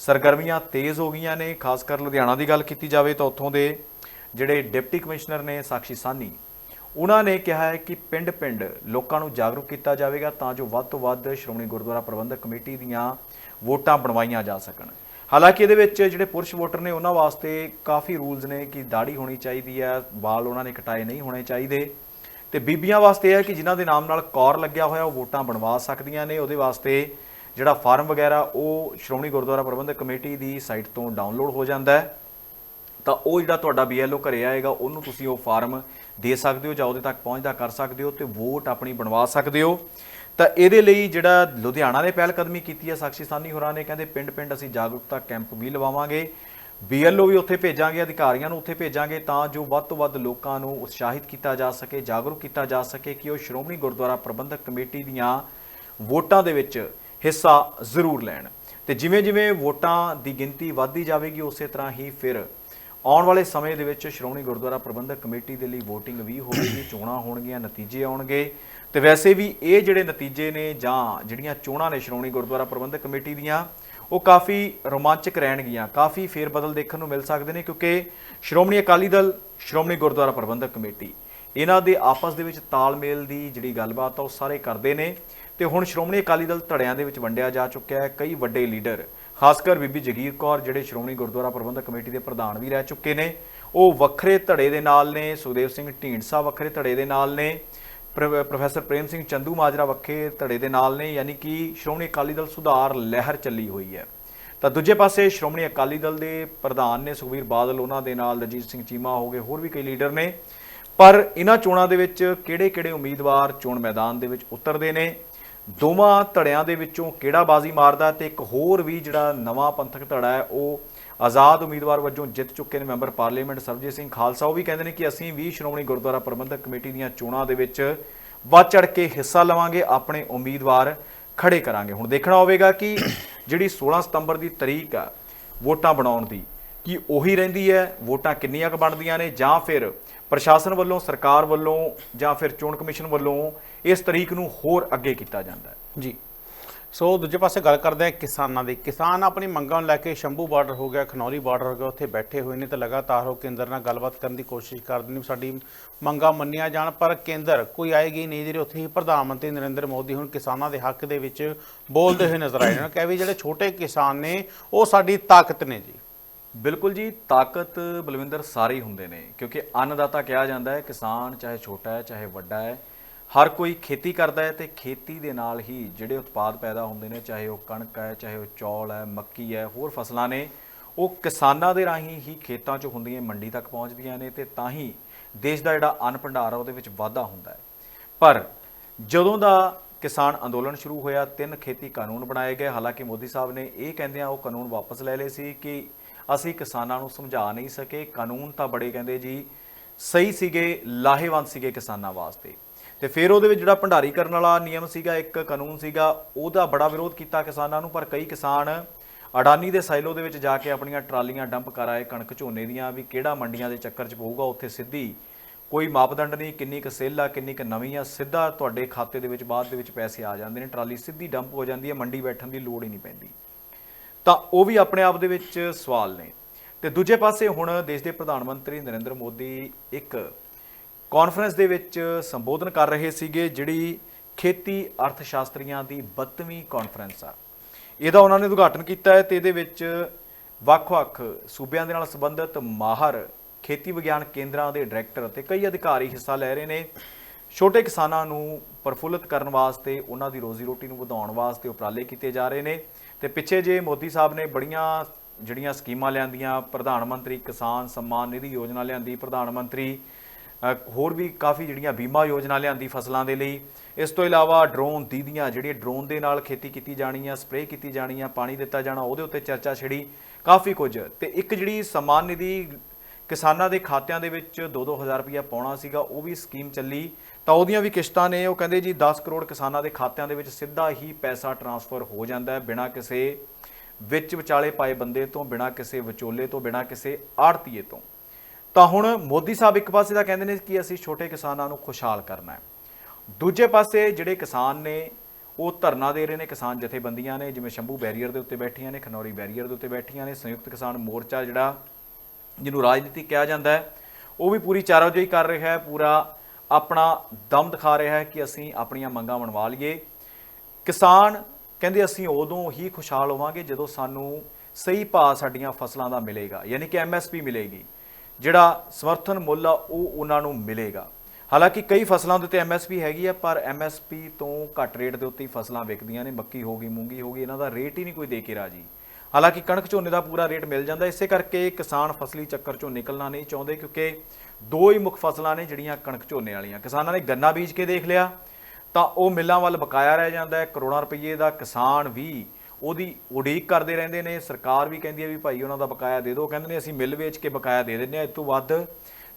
ਸਰਗਰਮੀਆਂ ਤੇਜ਼ ਹੋ ਗਈਆਂ ਨੇ। ਖਾਸ ਕਰ ਲੁਧਿਆਣਾ ਦੀ ਗੱਲ ਕੀਤੀ ਜਾਵੇ ਤਾਂ ਉੱਥੋਂ ਦੇ ਜਿਹੜੇ ਡਿਪਟੀ ਕਮਿਸ਼ਨਰ ਨੇ ਸਾਕਸ਼ੀ ਸਾਨੀ, ਉਹਨਾਂ ਨੇ ਕਿਹਾ ਹੈ ਕਿ ਪਿੰਡ-ਪਿੰਡ ਲੋਕਾਂ ਨੂੰ ਜਾਗਰੂਕ ਕੀਤਾ ਜਾਵੇਗਾ, ਤਾਂ ਜੋ ਵੱਧ ਤੋਂ ਵੱਧ ਸ਼੍ਰੋਮਣੀ ਗੁਰਦੁਆਰਾ ਪ੍ਰਬੰਧਕ ਕਮੇਟੀ ਦੀਆਂ ਵੋਟਾਂ ਬਣਵਾਈਆਂ ਜਾ ਸਕਣ। ਹਾਲਾਂਕਿ ਇਹਦੇ ਵਿੱਚ ਜਿਹੜੇ ਪੁਰਸ਼ ਵੋਟਰ ਨੇ ਉਹਨਾਂ ਵਾਸਤੇ ਕਾਫੀ ਰੂਲਸ ਨੇ ਕਿ ਦਾੜੀ ਹੋਣੀ ਚਾਹੀਦੀ ਹੈ, ਵਾਲ ਉਹਨਾਂ ਨੇ ਕਟਾਏ ਨਹੀਂ ਹੋਣੇ ਚਾਹੀਦੇ। ਤੇ ਬੀਬੀਆਂ ਵਾਸਤੇ ਇਹ ਹੈ ਕਿ ਜਿਨ੍ਹਾਂ ਦੇ ਨਾਮ ਨਾਲ ਕੌਰ ਲੱਗਿਆ ਹੋਇਆ, ਉਹ ਵੋਟਾਂ ਬਣਵਾ ਸਕਦੀਆਂ ਨੇ। ਉਹਦੇ ਵਾਸਤੇ ਜਿਹੜਾ ਫਾਰਮ ਵਗੈਰਾ, ਉਹ ਸ਼੍ਰੋਮਣੀ ਗੁਰਦੁਆਰਾ ਪ੍ਰਬੰਧਕ ਕਮੇਟੀ ਦੀ ਸਾਈਟ ਤੋਂ ਡਾਊਨਲੋਡ ਹੋ ਜਾਂਦਾ ਹੈ। ਤਾਂ ਉਹ ਜਿਹੜਾ ਤੁਹਾਡਾ BLO ਘਰੇ ਆਏਗਾ, ਉਹਨੂੰ ਤੁਸੀਂ ਉਹ ਫਾਰਮ ਦੇ ਸਕਦੇ ਹੋ ਜਾਂ ਉਹਦੇ ਤੱਕ ਪਹੁੰਚਦਾ ਕਰ ਸਕਦੇ ਹੋ ਤੇ ਵੋਟ ਆਪਣੀ ਬਣਵਾ ਸਕਦੇ ਹੋ। ਤਾਂ ਇਹਦੇ ਲਈ ਜਿਹੜਾ ਲੁਧਿਆਣਾ ਨੇ ਪਹਿਲ ਕਦਮੀ ਕੀਤੀ ਹੈ ਸਾਕਸ਼ੀ ਸਾਨੀ ਹੋਰਾਂ ਨੇ, ਕਹਿੰਦੇ ਪਿੰਡ-ਪਿੰਡ ਅਸੀਂ ਜਾਗਰੂਕਤਾ ਕੈਂਪ ਵੀ ਲਵਾਵਾਂਗੇ BLO ਵੀ ਉੱਥੇ ਭੇਜਾਂਗੇ, ਅਧਿਕਾਰੀਆਂ ਨੂੰ ਉੱਥੇ ਭੇਜਾਂਗੇ ਤਾਂ ਜੋ ਵੱਧ ਤੋਂ ਵੱਧ ਲੋਕਾਂ ਨੂੰ ਉਤਸ਼ਾਹਿਤ ਕੀਤਾ ਜਾ ਸਕੇ, ਜਾਗਰੂਕ ਕੀਤਾ ਜਾ ਸਕੇ ਕਿ ਉਹ ਸ਼੍ਰੋਮਣੀ ਗੁਰਦੁਆਰਾ ਪ੍ਰਬੰਧਕ ਕਮੇਟੀ ਦੀਆਂ ਵੋਟਾਂ ਦੇ ਵਿੱਚ ਹਿੱਸਾ ਜ਼ਰੂਰ ਲੈਣ। ਤੇ ਜਿਵੇਂ-ਜਿਵੇਂ ਵੋਟਾਂ ਦੀ ਗਿਣਤੀ ਵੱਧਦੀ ਜਾਵੇਗੀ, ਉਸੇ ਤਰ੍ਹਾਂ ਹੀ ਫਿਰ ਆਉਣ ਵਾਲੇ ਸਮੇਂ ਦੇ ਵਿੱਚ ਸ਼੍ਰੋਮਣੀ ਗੁਰਦੁਆਰਾ ਪ੍ਰਬੰਧਕ ਕਮੇਟੀ ਦੇ ਲਈ VOTING ਵੀ ਹੋਵੇਗੀ, ਚੋਣਾਂ ਹੋਣਗੀਆਂ, ਨਤੀਜੇ ਆਉਣਗੇ। ਤੇ ਵੈਸੇ ਵੀ ਇਹ ਜਿਹੜੇ ਨਤੀਜੇ ਨੇ ਜਾਂ ਜਿਹੜੀਆਂ ਚੋਣਾਂ ਨੇ ਸ਼੍ਰੋਮਣੀ ਗੁਰਦੁਆਰਾ ਪ੍ਰਬੰਧਕ ਕਮੇਟੀ ਦੀਆਂ, ਉਹ ਕਾਫੀ ਰੋਮਾਂਚਕ ਰਹਿਣਗੀਆਂ, ਕਾਫੀ ਫੇਰ ਬਦਲ ਦੇਖਣ ਨੂੰ ਮਿਲ ਸਕਦੇ ਨੇ ਕਿਉਂਕਿ ਸ਼੍ਰੋਮਣੀ ਅਕਾਲੀ ਦਲ, ਸ਼੍ਰੋਮਣੀ ਗੁਰਦੁਆਰਾ ਪ੍ਰਬੰਧਕ ਕਮੇਟੀ, ਇਹਨਾਂ ਦੇ ਆਪਸ ਦੇ ਵਿੱਚ ਤਾਲਮੇਲ ਦੀ ਜਿਹੜੀ ਗੱਲਬਾਤ ਆ ਉਹ ਸਾਰੇ ਕਰਦੇ ਨੇ ਤੇ ਹੁਣ ਸ਼੍ਰੋਮਣੀ ਅਕਾਲੀ ਦਲ ਧੜਿਆਂ ਦੇ ਵਿੱਚ ਵੰਡਿਆ ਜਾ ਚੁੱਕਿਆ ਹੈ, ਕਈ ਵੱਡੇ ਲੀਡਰ ਖਾਸ ਕਰ ਬੀਬੀ ਜਗੀਰ ਕੌਰ ਜਿਹੜੇ ਸ਼੍ਰੋਮਣੀ ਗੁਰਦੁਆਰਾ ਪ੍ਰਬੰਧਕ ਕਮੇਟੀ ਦੇ ਪ੍ਰਧਾਨ ਵੀ ਰਹਿ ਚੁੱਕੇ ਨੇ, ਉਹ ਵੱਖਰੇ ਧੜੇ ਦੇ ਨਾਲ ਨੇ, ਸੁਖਦੇਵ ਸਿੰਘ ਢੀਂਡਸਾ ਵੱਖਰੇ ਧੜੇ ਦੇ ਨਾਲ ਨੇ ਪ੍ਰੋਫੈਸਰ ਪ੍ਰੇਮ ਸਿੰਘ ਚੰਦੂ ਮਾਜਰਾ ਵੱਖਰੇ ਧੜੇ ਦੇ ਨਾਲ ਨੇ, ਯਾਨੀ ਕਿ ਸ਼੍ਰੋਮਣੀ ਅਕਾਲੀ ਦਲ ਸੁਧਾਰ ਲਹਿਰ ਚੱਲੀ ਹੋਈ ਹੈ। ਤਾਂ ਦੂਜੇ ਪਾਸੇ ਸ਼੍ਰੋਮਣੀ ਅਕਾਲੀ ਦਲ ਦੇ ਪ੍ਰਧਾਨ ਨੇ ਸੁਖਬੀਰ ਬਾਦਲ, ਉਹਨਾਂ ਦੇ ਨਾਲ ਦਲਜੀਤ ਸਿੰਘ ਚੀਮਾ ਹੋ ਗਏ, ਹੋਰ ਵੀ ਕਈ ਲੀਡਰ ਨੇ। ਪਰ ਇਹਨਾਂ ਚੋਣਾਂ ਦੇ ਵਿੱਚ ਕਿਹੜੇ-ਕਿਹੜੇ ਉਮੀਦਵਾਰ ਚੋਣ ਮੈਦਾਨ ਦੇ ਵਿੱਚ ਉਤਰਦੇ ਨੇ? ਦੋਵਾਂ ਧੜਿਆਂ ਦੇ ਵਿੱਚੋਂ ਕਿਹੜਾ ਬਾਜ਼ੀ ਮਾਰਦਾ ਤੇ ਇੱਕ ਹੋਰ ਵੀ ਜਿਹੜਾ ਨਵਾਂ ਪੰਥਕ ਧੜਾ ਹੈ, ਉਹ ਆਜ਼ਾਦ ਉਮੀਦਵਾਰ ਵਜੋਂ ਜਿੱਤ ਚੁੱਕੇ ਨੇ ਮੈਂਬਰ ਪਾਰਲੀਮੈਂਟ ਸਰਬਜੀਤ ਸਿੰਘ ਖਾਲਸਾ। ਉਹ ਵੀ ਕਹਿੰਦੇ ਨੇ ਕਿ ਅਸੀਂ ਵੀ ਸ਼੍ਰੋਮਣੀ ਗੁਰਦੁਆਰਾ ਪ੍ਰਬੰਧਕ ਕਮੇਟੀ ਦੀਆਂ ਚੋਣਾਂ ਦੇ ਵਿੱਚ ਵੱਧ ਚੜ ਕੇ ਹਿੱਸਾ ਲਵਾਂਗੇ, ਆਪਣੇ ਉਮੀਦਵਾਰ ਖੜੇ ਕਰਾਂਗੇ। ਹੁਣ ਦੇਖਣਾ ਹੋਵੇਗਾ ਕਿ ਜਿਹੜੀ 16 ਸਤੰਬਰ ਦੀ ਤਰੀਕ ਆ, ਵੋਟਾਂ ਬਣਾਉਣ ਦੀ, ਕੀ ਉਹੀ ਰਹਿੰਦੀ ਹੈ, ਵੋਟਾਂ ਕਿੰਨੀਆਂ ਕੁ ਬਣਦੀਆਂ ਨੇ, ਜਾਂ ਫਿਰ ਪ੍ਰਸ਼ਾਸਨ ਵੱਲੋਂ, ਸਰਕਾਰ ਵੱਲੋਂ, ਜਾਂ ਫਿਰ ਚੋਣ ਕਮਿਸ਼ਨ ਵੱਲੋਂ ਇਸ ਤਰੀਕ ਨੂੰ ਹੋਰ ਅੱਗੇ ਕੀਤਾ ਜਾਂਦਾ ਹੈ? ਜੀ। ਸੋ ਦੂਜੇ ਪਾਸੇ ਗੱਲ ਕਰਦੇ ਹਾਂ ਕਿਸਾਨਾਂ ਦੀ। ਕਿਸਾਨ ਆਪਣੀ ਮੰਗਾਂ ਨੂੰ ਲੈ ਕੇ ਸ਼ੰਭੂ ਬਾਰਡਰ ਹੋ ਗਿਆ, ਖਨੌਰੀ ਬਾਰਡਰ ਹੋ ਗਿਆ, ਉੱਥੇ ਬੈਠੇ ਹੋਏ ਨੇ ਤੇ ਲਗਾਤਾਰ ਉਹ ਕੇਂਦਰ ਨਾਲ ਗੱਲਬਾਤ ਕਰਨ ਦੀ ਕੋਸ਼ਿਸ਼ ਕਰਦੇ ਨੇ ਸਾਡੀ ਮੰਗਾਂ ਮੰਨੀਆਂ ਜਾਣ, ਪਰ ਕੇਂਦਰ ਕੋਈ ਆਏਗੀ ਨਹੀਂ ਜਿਹੜੇ ਉੱਥੇ ਹੀ ਪ੍ਰਧਾਨ ਮੰਤਰੀ ਨਰਿੰਦਰ ਮੋਦੀ ਹੁਣ ਕਿਸਾਨਾਂ ਦੇ ਹੱਕ ਦੇ ਵਿੱਚ ਬੋਲਦੇ ਹੋਏ ਨਜ਼ਰ ਆਏ ਨੇ। ਕਹੇ ਵੀ ਜਿਹੜੇ ਛੋਟੇ ਕਿਸਾਨ ਨੇ, ਉਹ ਸਾਡੀ ਤਾਕਤ ਨੇ ਜੀ। ਬਿਲਕੁਲ ਜੀ, ਤਾਕਤ ਬਲਵਿੰਦਰ ਸਾਰੇ ਹੁੰਦੇ ਨੇ, ਕਿਉਂਕਿ ਅੰਨਦਾਤਾ ਕਿਹਾ ਜਾਂਦਾ ਹੈ, ਕਿਸਾਨ ਚਾਹੇ ਛੋਟਾ ਹੈ, ਚਾਹੇ ਵੱਡਾ ਹੈ ਹਰ ਕੋਈ ਖੇਤੀ ਕਰਦਾ ਹੈ ਤੇ ਖੇਤੀ ਦੇ ਨਾਲ ਹੀ ਜਿਹੜੇ ਉਤਪਾਦ ਪੈਦਾ ਹੁੰਦੇ ਨੇ, ਚਾਹੇ ਉਹ ਕਣਕ ਹੈ, ਚਾਹੇ ਉਹ ਚੌਲ ਹੈ, ਮੱਕੀ ਹੈ, ਹੋਰ ਫਸਲਾਂ ਨੇ, ਉਹ ਕਿਸਾਨਾਂ ਦੇ ਰਾਹੀਂ ਹੀ ਖੇਤਾਂ 'ਚ ਹੁੰਦੀਆਂ ਮੰਡੀ ਤੱਕ ਪਹੁੰਚਦੀਆਂ ਨੇ ਤੇ ਤਾਂ ਹੀ ਦੇਸ਼ ਦਾ ਜਿਹੜਾ ਅੰਨ ਭੰਡਾਰ ਆ ਉਹਦੇ ਵਿੱਚ ਵਾਧਾ ਹੁੰਦਾ ਹੈ। ਪਰ ਜਦੋਂ ਦਾ ਕਿਸਾਨ ਅੰਦੋਲਨ ਸ਼ੁਰੂ ਹੋਇਆ, ਤਿੰਨ ਖੇਤੀ ਕਾਨੂੰਨ ਬਣਾਏ ਗਏ। ਹਾਲਾਂਕਿ ਮੋਦੀ ਸਾਹਿਬ ਨੇ ਇਹ ਕਹਿੰਦਿਆਂ ਉਹ ਕਾਨੂੰਨ ਵਾਪਸ ਲੈ ਲਏ ਸੀ ਕਿ ਅਸੀਂ ਕਿਸਾਨਾਂ ਨੂੰ ਸਮਝਾ ਨਹੀਂ ਸਕੇ। ਕਾਨੂੰਨ ਤਾਂ ਬੜੇ ਕਹਿੰਦੇ ਜੀ, ਸਹੀ ਸੀਗੇ, ਲਾਹੇਵੰਦ ਸੀਗੇ ਕਿਸਾਨਾਂ ਵਾਸਤੇ। ਤੇ ਫਿਰ ਉਹਦੇ ਵਿੱਚ ਜਿਹੜਾ ਭੰਡਾਰੀ ਕਰਨ ਵਾਲਾ ਨਿਯਮ ਸੀਗਾ, ਇੱਕ ਕਾਨੂੰਨ ਸੀਗਾ, ਉਹਦਾ ਬੜਾ ਵਿਰੋਧ ਕੀਤਾ ਕਿਸਾਨਾਂ ਨੂੰ, ਪਰ ਕਈ ਕਿਸਾਨ ਅਡਾਨੀ ਦੇ ਸਾਈਲੋ ਦੇ ਵਿੱਚ ਜਾ ਕੇ ਆਪਣੀਆਂ ਟਰਾਲੀਆਂ ਡੰਪ ਕਰ ਆਏ ਕਣਕ ਝੋਨੇ ਦੀਆਂ, ਵੀ ਕਿਹੜਾ ਮੰਡੀਆਂ ਦੇ ਚੱਕਰ 'ਚ ਪਊਗਾ, ਉੱਥੇ ਸਿੱਧੀ ਕੋਈ ਮਾਪਦੰਡ ਨਹੀਂ, ਕਿੰਨੀ ਕੁ ਸੇਲ ਆ, ਕਿੰਨੀ ਕੁ ਨਵੀਂ ਆ, ਸਿੱਧਾ ਤੁਹਾਡੇ ਖਾਤੇ ਦੇ ਵਿੱਚ, ਬਾਅਦ ਦੇ ਵਿੱਚ ਪੈਸੇ ਆ ਜਾਂਦੇ ਨੇ, ਟਰਾਲੀ ਸਿੱਧੀ ਡੰਪ ਹੋ ਜਾਂਦੀ ਹੈ, ਮੰਡੀ ਬੈਠਣ ਦੀ ਲੋੜ ਹੀ ਨਹੀਂ ਪੈਂਦੀ। ਤਾਂ ਉਹ ਵੀ ਆਪਣੇ ਆਪ ਦੇ ਵਿੱਚ ਸਵਾਲ ਨੇ। ਤੇ ਦੂਜੇ ਪਾਸੇ ਹੁਣ ਦੇਸ਼ ਦੇ ਪ੍ਰਧਾਨ ਮੰਤਰੀ ਨਰਿੰਦਰ ਮੋਦੀ ਇੱਕ ਕਾਨਫਰੰਸ ਦੇ ਵਿੱਚ ਸੰਬੋਧਨ ਕਰ ਰਹੇ ਸੀਗੇ ਜਿਹੜੀ ਖੇਤੀ ਅਰਥ ਸ਼ਾਸਤਰੀਆਂ ਦੀ 32ਵੀਂ ਕਾਨਫਰੰਸ ਆ। ਇਹਦਾ ਉਹਨਾਂ ਨੇ ਉਦਘਾਟਨ ਕੀਤਾ ਹੈ ਤੇ ਇਹਦੇ ਵਿੱਚ ਵੱਖ-ਵੱਖ ਸੂਬਿਆਂ ਦੇ ਨਾਲ ਸੰਬੰਧਿਤ ਮਾਹਰ ਖੇਤੀ ਵਿਗਿਆਨ ਕੇਂਦਰਾਂ ਦੇ ਡਾਇਰੈਕਟਰ ਅਤੇ ਕਈ ਅਧਿਕਾਰੀ ਹਿੱਸਾ ਲੈ ਰਹੇ ਨੇ। ਛੋਟੇ ਕਿਸਾਨਾਂ ਨੂੰ ਪ੍ਰਫੁੱਲਤ ਕਰਨ ਵਾਸਤੇ, ਉਹਨਾਂ ਦੀ ਰੋਜ਼ੀ ਰੋਟੀ ਨੂੰ ਵਧਾਉਣ ਵਾਸਤੇ ਉਪਰਾਲੇ ਕੀਤੇ ਜਾ ਰਹੇ ਨੇ ਤੇ ਪਿੱਛੇ ਜੇ ਮੋਦੀ ਸਾਹਿਬ ਨੇ ਬੜੀਆਂ ਜਿਹੜੀਆਂ ਸਕੀਮਾਂ ਲਿਆਂਦੀਆਂ, ਪ੍ਰਧਾਨ ਮੰਤਰੀ ਕਿਸਾਨ ਸਨਮਾਨ ਨਿਧੀ ਯੋਜਨਾ ਲਿਆਂਦੀ, ਪ੍ਰਧਾਨ ਮੰਤਰੀ ਹੋਰ ਵੀ ਕਾਫੀ ਜਿਹੜੀਆਂ ਬੀਮਾ ਯੋਜਨਾ ਲਿਆਂਦੀ ਫਸਲਾਂ ਦੇ ਲਈ। ਇਸ ਤੋਂ ਇਲਾਵਾ ਡਰੋਨ ਦੀਦੀਆਂ ਜਿਹੜੀਆਂ ਡਰੋਨ ਦੇ ਨਾਲ ਖੇਤੀ ਕੀਤੀ ਜਾਣੀ ਆ, ਸਪਰੇਅ ਕੀਤੀ ਜਾਣੀ ਆ, ਪਾਣੀ ਦਿੱਤਾ ਜਾਣਾ, ਉਹਦੇ ਉੱਤੇ ਚਰਚਾ ਛਿੜੀ ਕਾਫੀ ਕੁਝ। ਤੇ ਇੱਕ ਜਿਹੜੀ ਸਮਾਨ ਨਿਧੀ ਕਿਸਾਨਾਂ ਦੇ ਖਾਤਿਆਂ ਦੇ ਵਿੱਚ 2-2000 ਰੁਪਇਆ ਪਾਉਣਾ ਸੀਗਾ, ਉਹ ਵੀ ਸਕੀਮ ਚੱਲੀ। ਤਾਂ ਉਹਦੀਆਂ ਵੀ ਕਿਸ਼ਤਾਂ ਨੇ, ਉਹ ਕਹਿੰਦੇ ਜੀ 10 ਕਰੋੜ ਕਿਸਾਨਾਂ ਦੇ ਖਾਤਿਆਂ ਦੇ ਵਿੱਚ ਸਿੱਧਾ ਹੀ ਪੈਸਾ ਟਰਾਂਸਫਰ ਹੋ ਜਾਂਦਾ ਹੈ ਬਿਨਾਂ ਕਿਸੇ ਵਿੱਚ ਵਿਚਾਲੇ ਪਾਏ ਬੰਦੇ ਤੋਂ, ਬਿਨਾਂ ਕਿਸੇ ਵਿਚੋਲੇ ਤੋਂ, ਬਿਨਾਂ ਕਿਸੇ ਆੜਤੀਏ ਤੋਂ। ਤਾਂ ਹੁਣ ਮੋਦੀ ਸਾਹਿਬ ਇੱਕ ਪਾਸੇ ਤਾਂ ਕਹਿੰਦੇ ਨੇ ਕਿ ਅਸੀਂ ਛੋਟੇ ਕਿਸਾਨਾਂ ਨੂੰ ਖੁਸ਼ਹਾਲ ਕਰਨਾ ਹੈ। ਦੂਜੇ ਪਾਸੇ ਜਿਹੜੇ ਕਿਸਾਨ ਨੇ, ਉਹ ਧਰਨਾ ਦੇ ਰਹੇ ਨੇ, ਕਿਸਾਨ ਜਥੇਬੰਦੀਆਂ ਨੇ, ਜਿਵੇਂ ਸ਼ੰਭੂ ਬੈਰੀਅਰ ਦੇ ਉੱਤੇ ਬੈਠੀਆਂ ਨੇ, ਖਨੌਰੀ ਬੈਰੀਅਰ ਦੇ ਉੱਤੇ ਬੈਠੀਆਂ ਨੇ, ਸੰਯੁਕਤ ਕਿਸਾਨ ਮੋਰਚਾ ਜਿਹੜਾ, ਜਿਹਨੂੰ ਰਾਜਨੀਤੀ ਕਿਹਾ ਜਾਂਦਾ ਹੈ, ਉਹ ਵੀ ਪੂਰੀ ਚਾਰਾਜੋਈ ਕਰ ਰਿਹਾ ਹੈ, ਪੂਰਾ ਆਪਣਾ ਦਮ ਦਿਖਾ ਰਿਹਾ ਹੈ ਕਿ ਅਸੀਂ ਆਪਣੀਆਂ ਮੰਗਾਂ ਮਨਵਾ ਲਈਏ। ਕਿਸਾਨ ਕਹਿੰਦੇ ਅਸੀਂ ਉਦੋਂ ਹੀ ਖੁਸ਼ਹਾਲ ਹੋਵਾਂਗੇ ਜਦੋਂ ਸਾਨੂੰ ਸਹੀ ਭਾਅ ਸਾਡੀਆਂ ਫਸਲਾਂ ਦਾ ਮਿਲੇਗਾ, ਯਾਨੀ ਕਿ ਐਮਐਸਪੀ ਮਿਲੇਗੀ। ਜਿਹੜਾ ਸਮਰਥਨ ਮੁੱਲ ਆ, ਉਹ ਉਹਨਾਂ ਨੂੰ ਮਿਲੇਗਾ। ਹਾਲਾਂਕਿ ਕਈ ਫਸਲਾਂ ਦੇ ਉੱਤੇ ਐਮਐਸਪੀ ਹੈਗੀ ਆ, ਪਰ ਐਮਐਸਪੀ ਤੋਂ ਘੱਟ ਰੇਟ ਦੇ ਉੱਤੇ ਹੀ ਫਸਲਾਂ ਵਿਕਦੀਆਂ ਨੇ। ਮੱਕੀ ਹੋ ਗਈ, ਮੂੰਗੀ ਹੋ ਗਈ, ਇਹਨਾਂ ਦਾ ਰੇਟ ਹੀ ਨਹੀਂ ਕੋਈ ਦੇ ਕੇ ਰਾਜੀ। ਹਾਲਾਂਕਿ ਕਣਕ ਝੋਨੇ ਦਾ ਪੂਰਾ ਰੇਟ ਮਿਲ ਜਾਂਦਾ, ਇਸੇ ਕਰਕੇ ਕਿਸਾਨ ਫਸਲੀ ਚੱਕਰ ਚੋਂ ਨਿਕਲਣਾ ਨਹੀਂ ਚਾਹੁੰਦੇ, ਕਿਉਂਕਿ ਦੋ ਹੀ ਮੁੱਖ ਫਸਲਾਂ ਨੇ ਜਿਹੜੀਆਂ ਕਣਕ ਝੋਨੇ ਵਾਲੀਆਂ। ਕਿਸਾਨਾਂ ਨੇ ਗੰਨਾ ਬੀਜ ਕੇ ਦੇਖ ਲਿਆ, ਤਾਂ ਉਹ ਮਿੱਲਾਂ ਵੱਲ ਬਕਾਇਆ ਰਹਿ ਜਾਂਦਾ ਹੈ। ਕਰੋੜਾਂ ਰੁਪਏ ਦਾ ਕਿਸਾਨ ਵੀ ਉਹਦੀ ਉਡੀਕ ਕਰਦੇ ਰਹਿੰਦੇ ਨੇ, ਸਰਕਾਰ ਵੀ ਕਹਿੰਦੀ ਹੈ ਵੀ ਭਾਈ ਉਹਨਾਂ ਦਾ ਬਕਾਇਆ ਦੇ ਦਿਓ। ਕਹਿੰਦੇ ਨੇ ਅਸੀਂ ਮਿੱਲ ਵੇਚ ਕੇ ਬਕਾਇਆ ਦੇ ਦਿੰਦੇ ਆ ਇਸ ਤੋਂ ਵੱਧ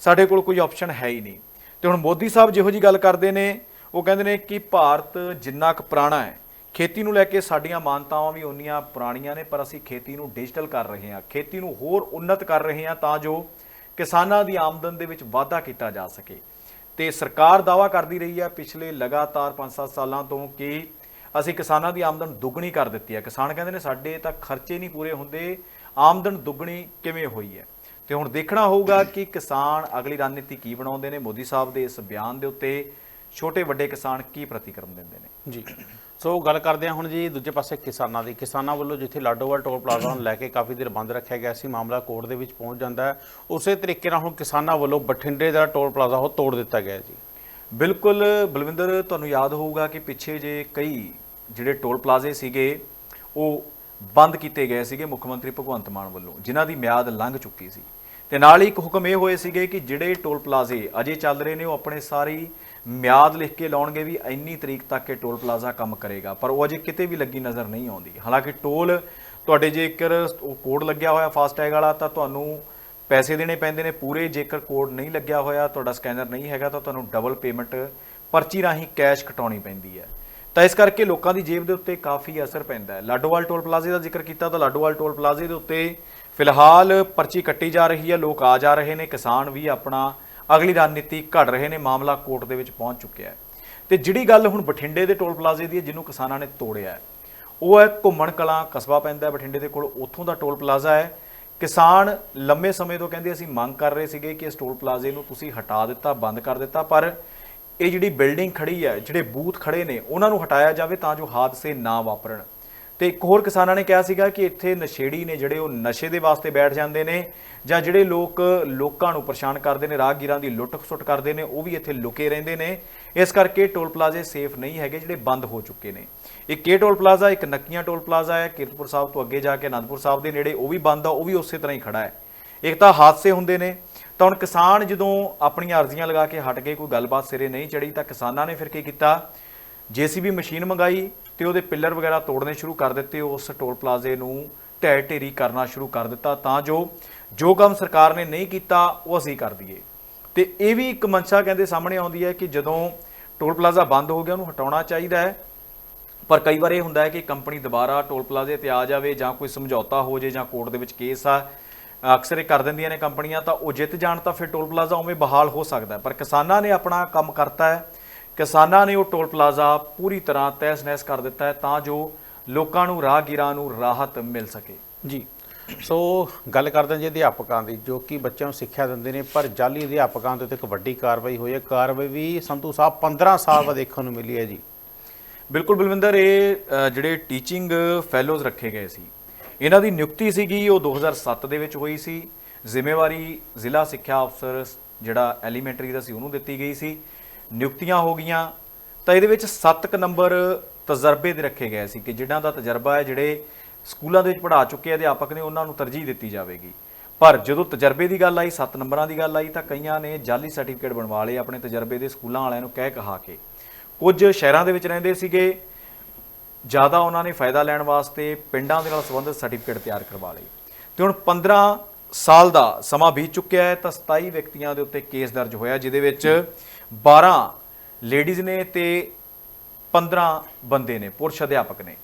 ਸਾਡੇ ਕੋਲ ਕੋਈ ਆਪਸ਼ਨ ਹੈ ਹੀ ਨਹੀਂ। ਤੇ ਹੁਣ ਮੋਦੀ ਸਾਹਿਬ ਜਿਹੋ ਜੀ ਗੱਲ ਕਰਦੇ ਨੇ, ਉਹ ਕਹਿੰਦੇ ਨੇ ਕਿ ਭਾਰਤ ਜਿੰਨਾ ਕੁ ਪੁਰਾਣਾ ਹੈ, ਖੇਤੀ ਨੂੰ ਲੈ ਕੇ ਸਾਡੀਆਂ ਮਾਨਤਾਵਾਂ ਵੀ ਉਨੀਆਂ ਪੁਰਾਣੀਆਂ ਨੇ, ਪਰ ਅਸੀਂ ਖੇਤੀ ਨੂੰ ਡਿਜੀਟਲ ਕਰ ਰਹੇ ਹਾਂ। ਖੇਤੀ ਨੂੰ ਹੋਰ ਉੱਨਤ ਕਰ ਰਹੇ ਹਾਂ ਤਾਂ ਜੋ ਕਿਸਾਨਾਂ ਦੀ ਆਮਦਨ ਦੇ ਵਿੱਚ ਵਾਧਾ ਕੀਤਾ ਜਾ ਸਕੇ। ਤੇ ਸਰਕਾਰ ਦਾਵਾ ਕਰਦੀ ਰਹੀ ਹੈ ਪਿਛਲੇ ਲਗਾਤਾਰ 5-7 ਸਾਲਾਂ ਤੋਂ ਕਿ ਅਸੀਂ ਕਿਸਾਨਾਂ ਦੀ ਆਮਦਨ ਦੁੱਗਣੀ ਕਰ ਦਿੱਤੀ ਹੈ। ਕਿਸਾਨ ਕਹਿੰਦੇ ਨੇ ਸਾਡੇ ਤਾਂ ਖਰਚੇ ਨਹੀਂ ਪੂਰੇ ਹੁੰਦੇ, ਆਮਦਨ ਦੁੱਗਣੀ ਕਿਵੇਂ ਹੋਈ ਹੈ? ਤੇ ਹੁਣ ਦੇਖਣਾ ਹੋਊਗਾ ਕਿ ਕਿਸਾਨ ਅਗਲੀ ਰਣਨੀਤੀ ਕੀ ਬਣਾਉਂਦੇ ਨੇ। ਮੋਦੀ ਸਾਹਿਬ ਦੇ ਇਸ ਬਿਆਨ ਦੇ ਉੱਤੇ ਛੋਟੇ ਵੱਡੇ ਕਿਸਾਨ ਕੀ ਪ੍ਰਤੀਕਰਮ ਦਿੰਦੇ ਨੇ? ਜੀ। ਸੋ ਗੱਲ ਕਰਦੇ ਹਾਂ ਹੁਣ ਜੀ ਦੂਜੇ ਪਾਸੇ ਕਿਸਾਨਾਂ ਦੀ। ਕਿਸਾਨਾਂ ਵੱਲੋਂ ਜਿੱਥੇ ਲਾਡੋਵਾਲ ਟੋਲ ਪਲਾਜ਼ਾ ਨੂੰ ਲੈ ਕੇ ਕਾਫੀ ਦੇਰ ਬੰਦ ਰੱਖਿਆ ਗਿਆ ਸੀ, ਮਾਮਲਾ ਕੋਰਟ ਦੇ ਵਿੱਚ ਪਹੁੰਚ ਜਾਂਦਾ ਹੈ। ਉਸੇ ਤਰੀਕੇ ਨਾਲ ਹੁਣ ਕਿਸਾਨਾਂ ਵੱਲੋਂ ਬਠਿੰਡੇ ਦਾ ਟੋਲ ਪਲਾਜ਼ਾ ਉਹ ਤੋੜ ਦਿੱਤਾ ਗਿਆ ਜੀ। ਬਿਲਕੁਲ, ਬਲਵਿੰਦਰ, ਤੁਹਾਨੂੰ ਯਾਦ ਹੋਊਗਾ ਕਿ ਪਿੱਛੇ ਜੇ ਕਈ ਜਿਹੜੇ ਟੋਲ ਪਲਾਜ਼ੇ ਸੀਗੇ, ਉਹ ਬੰਦ ਕੀਤੇ ਗਏ ਸੀਗੇ ਮੁੱਖ ਮੰਤਰੀ ਭਗਵੰਤ ਮਾਨ ਵੱਲੋਂ, ਜਿਨ੍ਹਾਂ ਦੀ ਮਿਆਦ ਲੰਘ ਚੁੱਕੀ ਸੀ। ਤੇ ਨਾਲ ਹੀ ਇੱਕ ਹੁਕਮ ਇਹ ਹੋਏ ਸੀਗੇ ਕਿ ਜਿਹੜੇ ਟੋਲ ਪਲਾਜ਼ੇ ਅਜੇ ਚੱਲ ਰਹੇ ਨੇ, ਉਹ ਆਪਣੇ ਸਾਰੀ ਮਿਆਦ ਲਿਖ ਕੇ ਲਾਉਣਗੇ ਵੀ ਇੰਨੀ ਤਰੀਕ ਤੱਕ ਇਹ ਟੋਲ ਪਲਾਜ਼ਾ ਕੰਮ ਕਰੇਗਾ, ਪਰ ਉਹ ਅਜੇ ਕਿਤੇ ਵੀ ਲੱਗੀ ਨਜ਼ਰ ਨਹੀਂ ਆਉਂਦੀ। ਹਾਲਾਂਕਿ ਟੋਲ, ਤੁਹਾਡੇ ਜੇਕਰ ਉਹ ਕੋਡ ਲੱਗਿਆ ਹੋਇਆ ਫਾਸਟੈਗ ਵਾਲਾ, ਤਾਂ ਤੁਹਾਨੂੰ ਪੈਸੇ ਦੇਣੇ ਪੈਂਦੇ ਨੇ, ਪੂਰੇ ਜੇਕਰ ਕੋਡ ਨਹੀਂ ਲੱਗਿਆ ਹੋਇਆ, ਤੁਹਾਡਾ ਸਕੈਨਰ ਨਹੀਂ ਹੈਗਾ, ਤਾਂ ਤੁਹਾਨੂੰ ਡਬਲ ਪੇਮੈਂਟ ਪਰਚੀ ਰਾਹੀਂ ਕੈਸ਼ ਕਟਾਉਣੀ ਪੈਂਦੀ ਹੈ। ਤਾਂ ਇਸ ਕਰਕੇ ਲੋਕਾਂ ਦੀ ਜੇਬ ਦੇ ਉੱਤੇ ਕਾਫੀ ਅਸਰ ਪੈਂਦਾ ਹੈ। ਲਾਡੋਵਾਲ ਟੋਲ ਪਲਾਜ਼ੇ ਦਾ ਜ਼ਿਕਰ ਕੀਤਾ ਤਾਂ ਲਾਡੋਵਾਲ ਟੋਲ ਪਲਾਜ਼ੇ ਦੇ ਉੱਤੇ ਫਿਲਹਾਲ ਪਰਚੀ ਕੱਟੀ ਜਾ ਰਹੀ ਹੈ, ਲੋਕ ਆ ਜਾ ਰਹੇ ਨੇ, ਕਿਸਾਨ ਵੀ ਆਪਣਾ ਅਗਲੀ ਰਣਨੀਤੀ ਘੜ ਰਹੇ ਨੇ, ਮਾਮਲਾ ਕੋਰਟ ਦੇ ਵਿੱਚ ਪਹੁੰਚ ਚੁੱਕਿਆ ਹੈ। ਤੇ ਜਿਹੜੀ ਗੱਲ ਹੁਣ ਬਠਿੰਡੇ ਦੇ ਟੋਲ ਪਲਾਜ਼ੇ ਦੀ ਹੈ, ਜਿਹਨੂੰ ਕਿਸਾਨਾਂ ਨੇ ਤੋੜਿਆ ਹੈ, ਉਹ ਹੈ ਘੁੰਮਣ ਕਲਾਂ, ਕਸਬਾ ਪੈਂਦਾ ਬਠਿੰਡੇ ਦੇ ਕੋਲ, ਉੱਥੋਂ ਦਾ ਟੋਲ ਪਲਾਜ਼ਾ ਹੈ। ਕਿਸਾਨ ਲੰਮੇ ਸਮੇਂ ਤੋਂ ਕਹਿੰਦੇ ਅਸੀਂ ਮੰਗ ਕਰ ਰਹੇ ਸੀਗੇ ਕਿ ਇਸ ਟੋਲ ਪਲਾਜ਼ੇ ਨੂੰ ਤੁਸੀਂ ਹਟਾ ਦਿੱਤਾ, ਬੰਦ ਕਰ ਦਿੱਤਾ, ਪਰ ਇਹ ਜਿਹੜੀ ਬਿਲਡਿੰਗ ਖੜੀ ਹੈ, ਜਿਹੜੇ ਬੂਥ ਖੜੇ ਨੇ, ਉਹਨਾਂ ਨੂੰ ਹਟਾਇਆ ਜਾਵੇ ਤਾਂ ਜੋ ਹਾਦਸੇ ਨਾ ਵਾਪਰਨ। ਤੇ ਇੱਕ ਹੋਰ ਕਿਸਾਨਾਂ ਨੇ ਕਿਹਾ ਸੀਗਾ ਕਿ ਇੱਥੇ ਨਸ਼ੇੜੀ ਨੇ ਜਿਹੜੇ ਉਹ ਨਸ਼ੇ ਦੇ ਵਾਸਤੇ ਬੈਠ ਜਾਂਦੇ ਨੇ ਜਾਂ ਜਿਹੜੇ ਲੋਕ ਲੋਕਾਂ ਨੂੰ ਪਰੇਸ਼ਾਨ ਕਰਦੇ ਨੇ, ਰਾਹਗੀਰਾਂ ਦੀ ਲੁੱਟ ਖਸੁੱਟ ਕਰਦੇ ਨੇ, ਉਹ ਵੀ ਇੱਥੇ ਲੁਕੇ ਰਹਿੰਦੇ ਨੇ। ਇਸ ਕਰਕੇ ਟੋਲ ਪਲਾਜ਼ੇ ਸੇਫ ਨਹੀਂ ਹੈਗੇ, ਜਿਹੜੇ ਬੰਦ ਹੋ ਚੁੱਕੇ ਨੇ। ਇੱਕ ਕੇ ਟੋਲ ਪਲਾਜ਼ਾ, ਇੱਕ ਨੱਕੀਆਂ ਟੋਲ ਪਲਾਜ਼ਾ ਹੈ। ਕੀਰਤਪੁਰ ਸਾਹਿਬ ਤੋਂ ਅੱਗੇ ਜਾ ਕੇ ਅਨੰਦਪੁਰ ਸਾਹਿਬ ਦੇ ਨੇੜੇ, ਉਹ ਵੀ ਬੰਦ ਆ, ਉਹ ਵੀ ਉਸੇ ਤਰ੍ਹਾਂ ਹੀ ਖੜਾ ਹੈ। ਇੱਕ ਤਾਂ ਹਾਦਸੇ ਹੁੰਦੇ ਨੇ। ਤਾਂ ਹੁਣ ਕਿਸਾਨ ਜਦੋਂ ਆਪਣੀਆਂ ਅਰਜ਼ੀਆਂ ਲਗਾ ਕੇ ਹਟ ਗਏ, ਕੋਈ ਗੱਲਬਾਤ ਸਿਰੇ ਨਹੀਂ ਚੜੀ ਤਾਂ ਕਿਸਾਨਾਂ ਨੇ ਫਿਰ ਕੀ ਕੀਤਾ? ਜੀਸੀਬੀ ਮਸ਼ੀਨ ਮੰਗਾਈ ਤੇ ਉਹਦੇ ਪਿੱਲਰ ਵਗੈਰਾ ਤੋੜਨੇ ਸ਼ੁਰੂ ਕਰ ਦਿੱਤੇ ਉਸ ਟੋਲ ਪਲਾਜ਼ੇ ਨੂੰ ਢਹਿ ਢੇਰੀ ਕਰਨਾ ਸ਼ੁਰੂ ਕਰ ਦਿੱਤਾ, ਤਾਂ ਜੋ ਜੋ ਕੰਮ ਸਰਕਾਰ ਨੇ ਨਹੀਂ ਕੀਤਾ, ਉਹ ਅਸੀਂ ਕਰ ਦਈਏ। ਤੇ ਇਹ ਵੀ ਇੱਕ ਮਨਸ਼ਾ ਕਹਿੰਦੇ ਸਾਹਮਣੇ ਆਉਂਦੀ ਹੈ ਕਿ ਜਦੋਂ ਟੋਲ ਪਲਾਜ਼ਾ ਬੰਦ ਹੋ ਗਿਆ, ਉਹਨੂੰ ਹਟਾਉਣਾ ਚਾਹੀਦਾ ਹੈ। ਪਰ ਕਈ ਵਾਰ ਇਹ ਹੁੰਦਾ ਹੈ ਕਿ ਕੰਪਨੀ ਦੁਬਾਰਾ ਟੋਲ ਪਲਾਜ਼ੇ ਤੇ ਆ ਜਾਵੇ ਜਾਂ ਕੋਈ ਸਮਝੌਤਾ ਹੋ ਜੇ ਜਾਂ ਕੋਰਟ ਦੇ ਵਿੱਚ ਕੇਸ ਆ, ਅਕਸਰ ਇਹ ਕਰ ਦਿੰਦੀਆਂ ਨੇ ਕੰਪਨੀਆਂ, ਤਾਂ ਉਹ ਜਿੱਤ ਜਾਣ ਤਾਂ ਫਿਰ ਟੋਲ ਪਲਾਜ਼ਾ ਉਵੇਂ ਬਹਾਲ ਹੋ ਸਕਦਾ ਪਰ ਕਿਸਾਨਾਂ ਨੇ ਆਪਣਾ ਕੰਮ ਕਰਤਾ ਹੈ ਕਿਸਾਨਾਂ ਨੇ ਉਹ ਟੋਲ ਪਲਾਜ਼ਾ ਪੂਰੀ ਤਰ੍ਹਾਂ ਤਹਿਸ ਨਹਿਸ ਕਰ ਦਿੱਤਾ ਹੈ ਤਾਂ ਜੋ ਲੋਕਾਂ ਨੂੰ ਰਾਹਗੀਰਾਂ ਨੂੰ ਰਾਹਤ ਮਿਲ ਸਕੇ। ਜੀ ਸੋ ਗੱਲ ਕਰਦੇ ਹਾਂ ਜੀ ਅਧਿਆਪਕਾਂ ਦੀ ਜੋ ਕਿ ਬੱਚਿਆਂ ਨੂੰ ਸਿੱਖਿਆ ਦਿੰਦੇ ਨੇ ਪਰ ਜਾਲੀ ਅਧਿਆਪਕਾਂ ਦੇ ਉੱਤੇ ਇੱਕ ਵੱਡੀ ਕਾਰਵਾਈ ਹੋਈ ਹੈ। ਕਾਰਵਾਈ ਵੀ ਸੰਧੂ ਸਾਹਿਬ 15 ਸਾਲ ਬਾਅਦ ਦੇਖਣ ਨੂੰ ਮਿਲੀ ਹੈ ਜੀ। ਬਿਲਕੁਲ ਬਲਵਿੰਦਰ ਇਹ ਅ, ਜਿਹੜੇ ਟੀਚਿੰਗ ਫੈਲੋਜ਼ ਰੱਖੇ ਗਏ ਸੀ ਇਹਨਾਂ ਦੀ ਨਿਯੁਕਤੀ ਸੀਗੀ ਉਹ 2007 ਦੇ ਵਿੱਚ ਹੋਈ ਸੀ। ਜ਼ਿੰਮੇਵਾਰੀ ਜ਼ਿਲ੍ਹਾ ਸਿੱਖਿਆ ਅਫਸਰ ਜਿਹੜਾ ਐਲੀਮੈਂਟਰੀ ਦਾ ਸੀ ਉਹਨੂੰ ਦਿੱਤੀ ਗਈ ਸੀ। ਨਿਯੁਕਤੀਆਂ ਹੋ ਗਈਆਂ, ਤਾਂ ਇਹਦੇ ਵਿੱਚ 7 ਨੰਬਰ ਤਜਰਬੇ ਦੇ ਰੱਖੇ ਗਏ ਸੀ ਕਿ ਜਿਨ੍ਹਾਂ ਦਾ ਤਜਰਬਾ ਹੈ ਜਿਹੜੇ ਸਕੂਲਾਂ ਦੇ ਵਿੱਚ ਪੜ੍ਹਾ ਚੁੱਕੇ ਅਧਿਆਪਕ ਨੇ, ਉਹਨਾਂ ਨੂੰ ਤਰਜੀਹ ਦਿੱਤੀ ਜਾਵੇਗੀ। ਪਰ ਜਦੋਂ ਤਜਰਬੇ ਦੀ ਗੱਲ ਆਈ 7 ਨੰਬਰਾਂ ਦੀ ਗੱਲ ਆਈ, ਤਾਂ ਕਈਆਂ ਨੇ ਜਾਲੀ ਸਰਟੀਫਿਕੇਟ ਬਣਵਾ ਲਏ ਆਪਣੇ ਤਜਰਬੇ ਦੇ ਸਕੂਲਾਂ ਵਾਲਿਆਂ ਨੂੰ ਕਹਿ ਕਹਾ ਕੇ। ਕੁਝ ਸ਼ਹਿਰਾਂ ਦੇ ਵਿੱਚ ਰਹਿੰਦੇ ਸੀਗੇ, ਜ਼ਿਆਦਾ ਉਹਨਾਂ ਨੇ ਫਾਇਦਾ ਲੈਣ ਵਾਸਤੇ ਪਿੰਡਾਂ ਦੇ ਨਾਲ ਸੰਬੰਧਿਤ ਸਰਟੀਫਿਕੇਟ ਤਿਆਰ ਕਰਵਾ ਲਏ। ਤੇ ਹੁਣ 15 ਸਾਲ ਦਾ ਸਮਾਂ ਬੀਤ ਚੁੱਕਿਆ ਹੈ, ਤਾਂ 27 ਵਿਅਕਤੀਆਂ ਦੇ ਉੱਤੇ ਕੇਸ ਦਰਜ ਹੋਇਆ, ਜਿਹਦੇ ਵਿੱਚ 12 ਲੇਡੀਜ਼ ਨੇ ਤੇ 15 ਬੰਦੇ ਨੇ, ਪੁਰਸ਼ ਅਧਿਆਪਕ ਨੇ।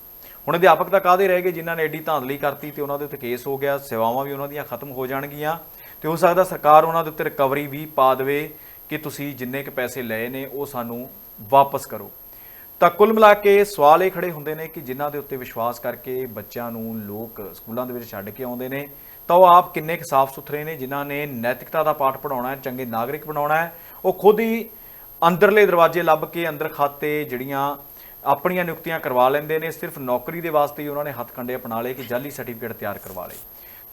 ਹੁਣ ਅਧਿਆਪਕ ਤਾਂ ਕਾਹਦੇ ਰਹਿ ਗਏ, ਜਿਨ੍ਹਾਂ ਨੇ ਐਡੀ ਧਾਂਦਲੀ ਕਰਤੀ ਤੇ ਉਹਨਾਂ ਦੇ ਉੱਤੇ ਕੇਸ ਹੋ ਗਿਆ, ਸੇਵਾਵਾਂ ਵੀ ਉਹਨਾਂ ਦੀਆਂ ਖਤਮ ਹੋ ਜਾਣਗੀਆਂ। ਤੇ ਹੋ ਸਕਦਾ ਸਰਕਾਰ ਉਹਨਾਂ ਦੇ ਉੱਤੇ ਰਿਕਵਰੀ ਵੀ ਪਾ ਦੇਵੇ ਕਿ ਤੁਸੀਂ ਜਿੰਨੇ ਕ ਪੈਸੇ ਲਏ ਨੇ, ਉਹ ਸਾਨੂੰ ਵਾਪਸ ਕਰੋ। ਤਾਂ ਕੁੱਲ ਮਿਲਾ ਕੇ ਸਵਾਲ ਇਹ ਖੜੇ ਹੁੰਦੇ ਨੇ ਕਿ ਜਿਨ੍ਹਾਂ ਦੇ ਉੱਤੇ ਵਿਸ਼ਵਾਸ ਕਰਕੇ ਬੱਚਿਆਂ ਨੂੰ ਲੋਕ ਸਕੂਲਾਂ ਦੇ ਵਿੱਚ ਛੱਡ ਕੇ ਆਉਂਦੇ ਨੇ ਤਾਂ ਉਹ ਆਪ ਕਿੰਨੇ ਕੁ ਸਾਫ਼ ਸੁਥਰੇ ਨੇ, ਜਿਨ੍ਹਾਂ ਨੇ ਨੈਤਿਕਤਾ ਦਾ ਪਾਠ ਪੜਾਉਣਾ ਹੈ, ਚੰਗੇ ਨਾਗਰਿਕ ਬਣਾਉਣਾ ਹੈ, ਉਹ ਖੁਦ ਹੀ ਅੰਦਰਲੇ ਦਰਵਾਜ਼ੇ ਲੱਭ ਕੇ ਅੰਦਰ ਖਾਤੇ ਜਿਹੜੀਆਂ ਆਪਣੀਆਂ ਨਿਯੁਕਤੀਆਂ ਕਰਵਾ ਲੈਂਦੇ ਨੇ, ਸਿਰਫ ਨੌਕਰੀ ਦੇ ਵਾਸਤੇ ਹੀ ਉਹਨਾਂ ਨੇ ਹੱਥ ਕੰਡੇ ਅਪਣਾ ਲਏ ਕਿ ਜਾਲੀ ਸਰਟੀਫਿਕੇਟ ਤਿਆਰ ਕਰਵਾ ਲਏ।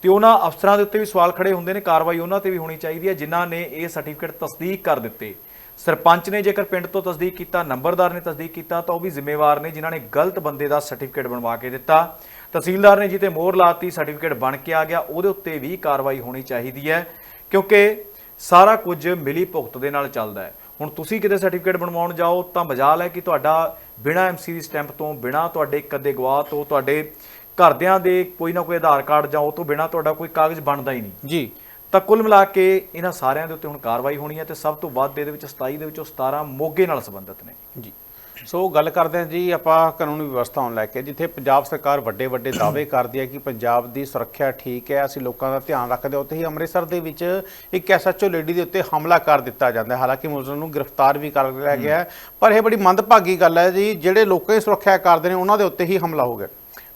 ਤੇ ਉਹਨਾਂ ਅਫਸਰਾਂ ਦੇ ਉੱਤੇ ਵੀ ਸਵਾਲ ਖੜੇ ਹੁੰਦੇ ਨੇ, ਕਾਰਵਾਈ ਉਹਨਾਂ ਤੇ ਵੀ ਹੋਣੀ ਚਾਹੀਦੀ ਹੈ, ਜਿਨ੍ਹਾਂ ਨੇ ਇਹ ਸਰਟੀਫਿਕੇਟ ਤਸਦੀਕ ਕਰ ਦਿੱਤੇ। ਸਰਪੰਚ ਨੇ ਜੇਕਰ ਪਿੰਡ ਤੋਂ ਤਸਦੀਕ ਕੀਤਾ, ਨੰਬਰਦਾਰ ਨੇ ਤਸਦੀਕ ਕੀਤਾ, ਤਾਂ ਉਹ ਵੀ ਜ਼ਿੰਮੇਵਾਰ ਨੇ, ਜਿਨ੍ਹਾਂ ਨੇ ਗਲਤ ਬੰਦੇ ਦਾ ਸਰਟੀਫਿਕੇਟ ਬਣਵਾ ਕੇ ਦਿੱਤਾ। ਤਹਿਸੀਲਦਾਰ ਨੇ ਜਿੱਤੇ ਮੋਹਰ ਲਾਤੀ ਸਰਟੀਫਿਕੇਟ ਬਣ ਕੇ ਆ ਗਿਆ। ਉਹਦੇ ਉੱਤੇ ਵੀ ਕਾਰਵਾਈ ਹੋਣੀ ਚਾਹੀਦੀ ਹੈ ਕਿਉਂਕਿ ਸਾਰਾ ਕੁਝ ਮਿਲੀ ਭੁਗਤ ਦੇ ਨਾਲ ਚੱਲਦਾ ਹੈ। ਹੁਣ ਤੁਸੀਂ ਕਿਤੇ ਸਰਟੀਫਿਕੇਟ ਬਣਵਾਉਣ ਜਾਓ ਤਾਂ ਮਜਾਲ ਹੈ ਕਿ ਤੁਹਾਡਾ ਬਿਨਾ ਐਮਸੀ ਦੀ ਸਟੈਂਪ ਤੋਂ ਬਿਨਾ ਤੁਹਾਡੇ ਕਦੇ ਗਵਾਹ ਤੋਂ ਤੁਹਾਡੇ ਘਰਦਿਆਂ ਦੇ ਕੋਈ ਨਾ ਕੋਈ ਆਧਾਰ ਕਾਰਡ ਜਾਂ ਉਹ ਤੋਂ ਬਿਨਾ ਤੁਹਾਡਾ ਕੋਈ ਕਾਗਜ਼ ਬਣਦਾ ਹੀ ਨਹੀਂ। ਜੀ। ਤਾਂ ਕੁੱਲ ਮਿਲਾ ਕੇ ਇਹਨਾਂ ਸਾਰਿਆਂ ਦੇ ਉੱਤੇ ਹੁਣ ਕਾਰਵਾਈ ਹੋਣੀ ਹੈ ਤੇ ਸਭ ਤੋਂ ਵੱਧ ਇਹਦੇ ਵਿੱਚ 27 ਦੇ ਵਿੱਚੋਂ 17 ਮੋਗੇ ਨਾਲ ਸੰਬੰਧਿਤ ਨੇ। ਜੀ। ਸੋ ਗੱਲ ਕਰਦੇ ਹਾਂ ਜੀ, ਆਪਾਂ ਕਾਨੂੰਨੀ ਵਿਵਸਥਾ ਨੂੰ ਲੈ ਕੇ, ਜਿੱਥੇ ਪੰਜਾਬ ਸਰਕਾਰ ਵੱਡੇ ਵੱਡੇ ਦਾਅਵੇ ਕਰਦੀ ਹੈ ਕਿ ਪੰਜਾਬ ਦੀ ਸੁਰੱਖਿਆ ਠੀਕ ਹੈ, ਅਸੀਂ ਲੋਕਾਂ ਦਾ ਧਿਆਨ ਰੱਖਦੇ ਹਾਂ। ਉੱਥੇ ਹੀ ਅੰਮ੍ਰਿਤਸਰ ਦੇ ਵਿੱਚ ਇੱਕ ਐਸਐਚਓ ਲੇਡੀ ਦੇ ਉੱਤੇ ਹਮਲਾ ਕਰ ਦਿੱਤਾ ਜਾਂਦਾ ਹੈ। ਹਾਲਾਂਕਿ ਮੁਲਜ਼ਮ ਨੂੰ ਗ੍ਰਿਫਤਾਰ ਵੀ ਕਰ ਲਿਆ ਗਿਆ ਹੈ, ਪਰ ਇਹ ਬੜੀ ਮੰਦਭਾਗੀ ਗੱਲ ਹੈ ਜੀ, ਜਿਹੜੇ ਲੋਕਾਂ ਦੀ ਸੁਰੱਖਿਆ ਕਰਦੇ ਨੇ, ਉਹਨਾਂ ਦੇ ਉੱਤੇ ਹੀ ਹਮਲਾ ਹੋ ਗਿਆ।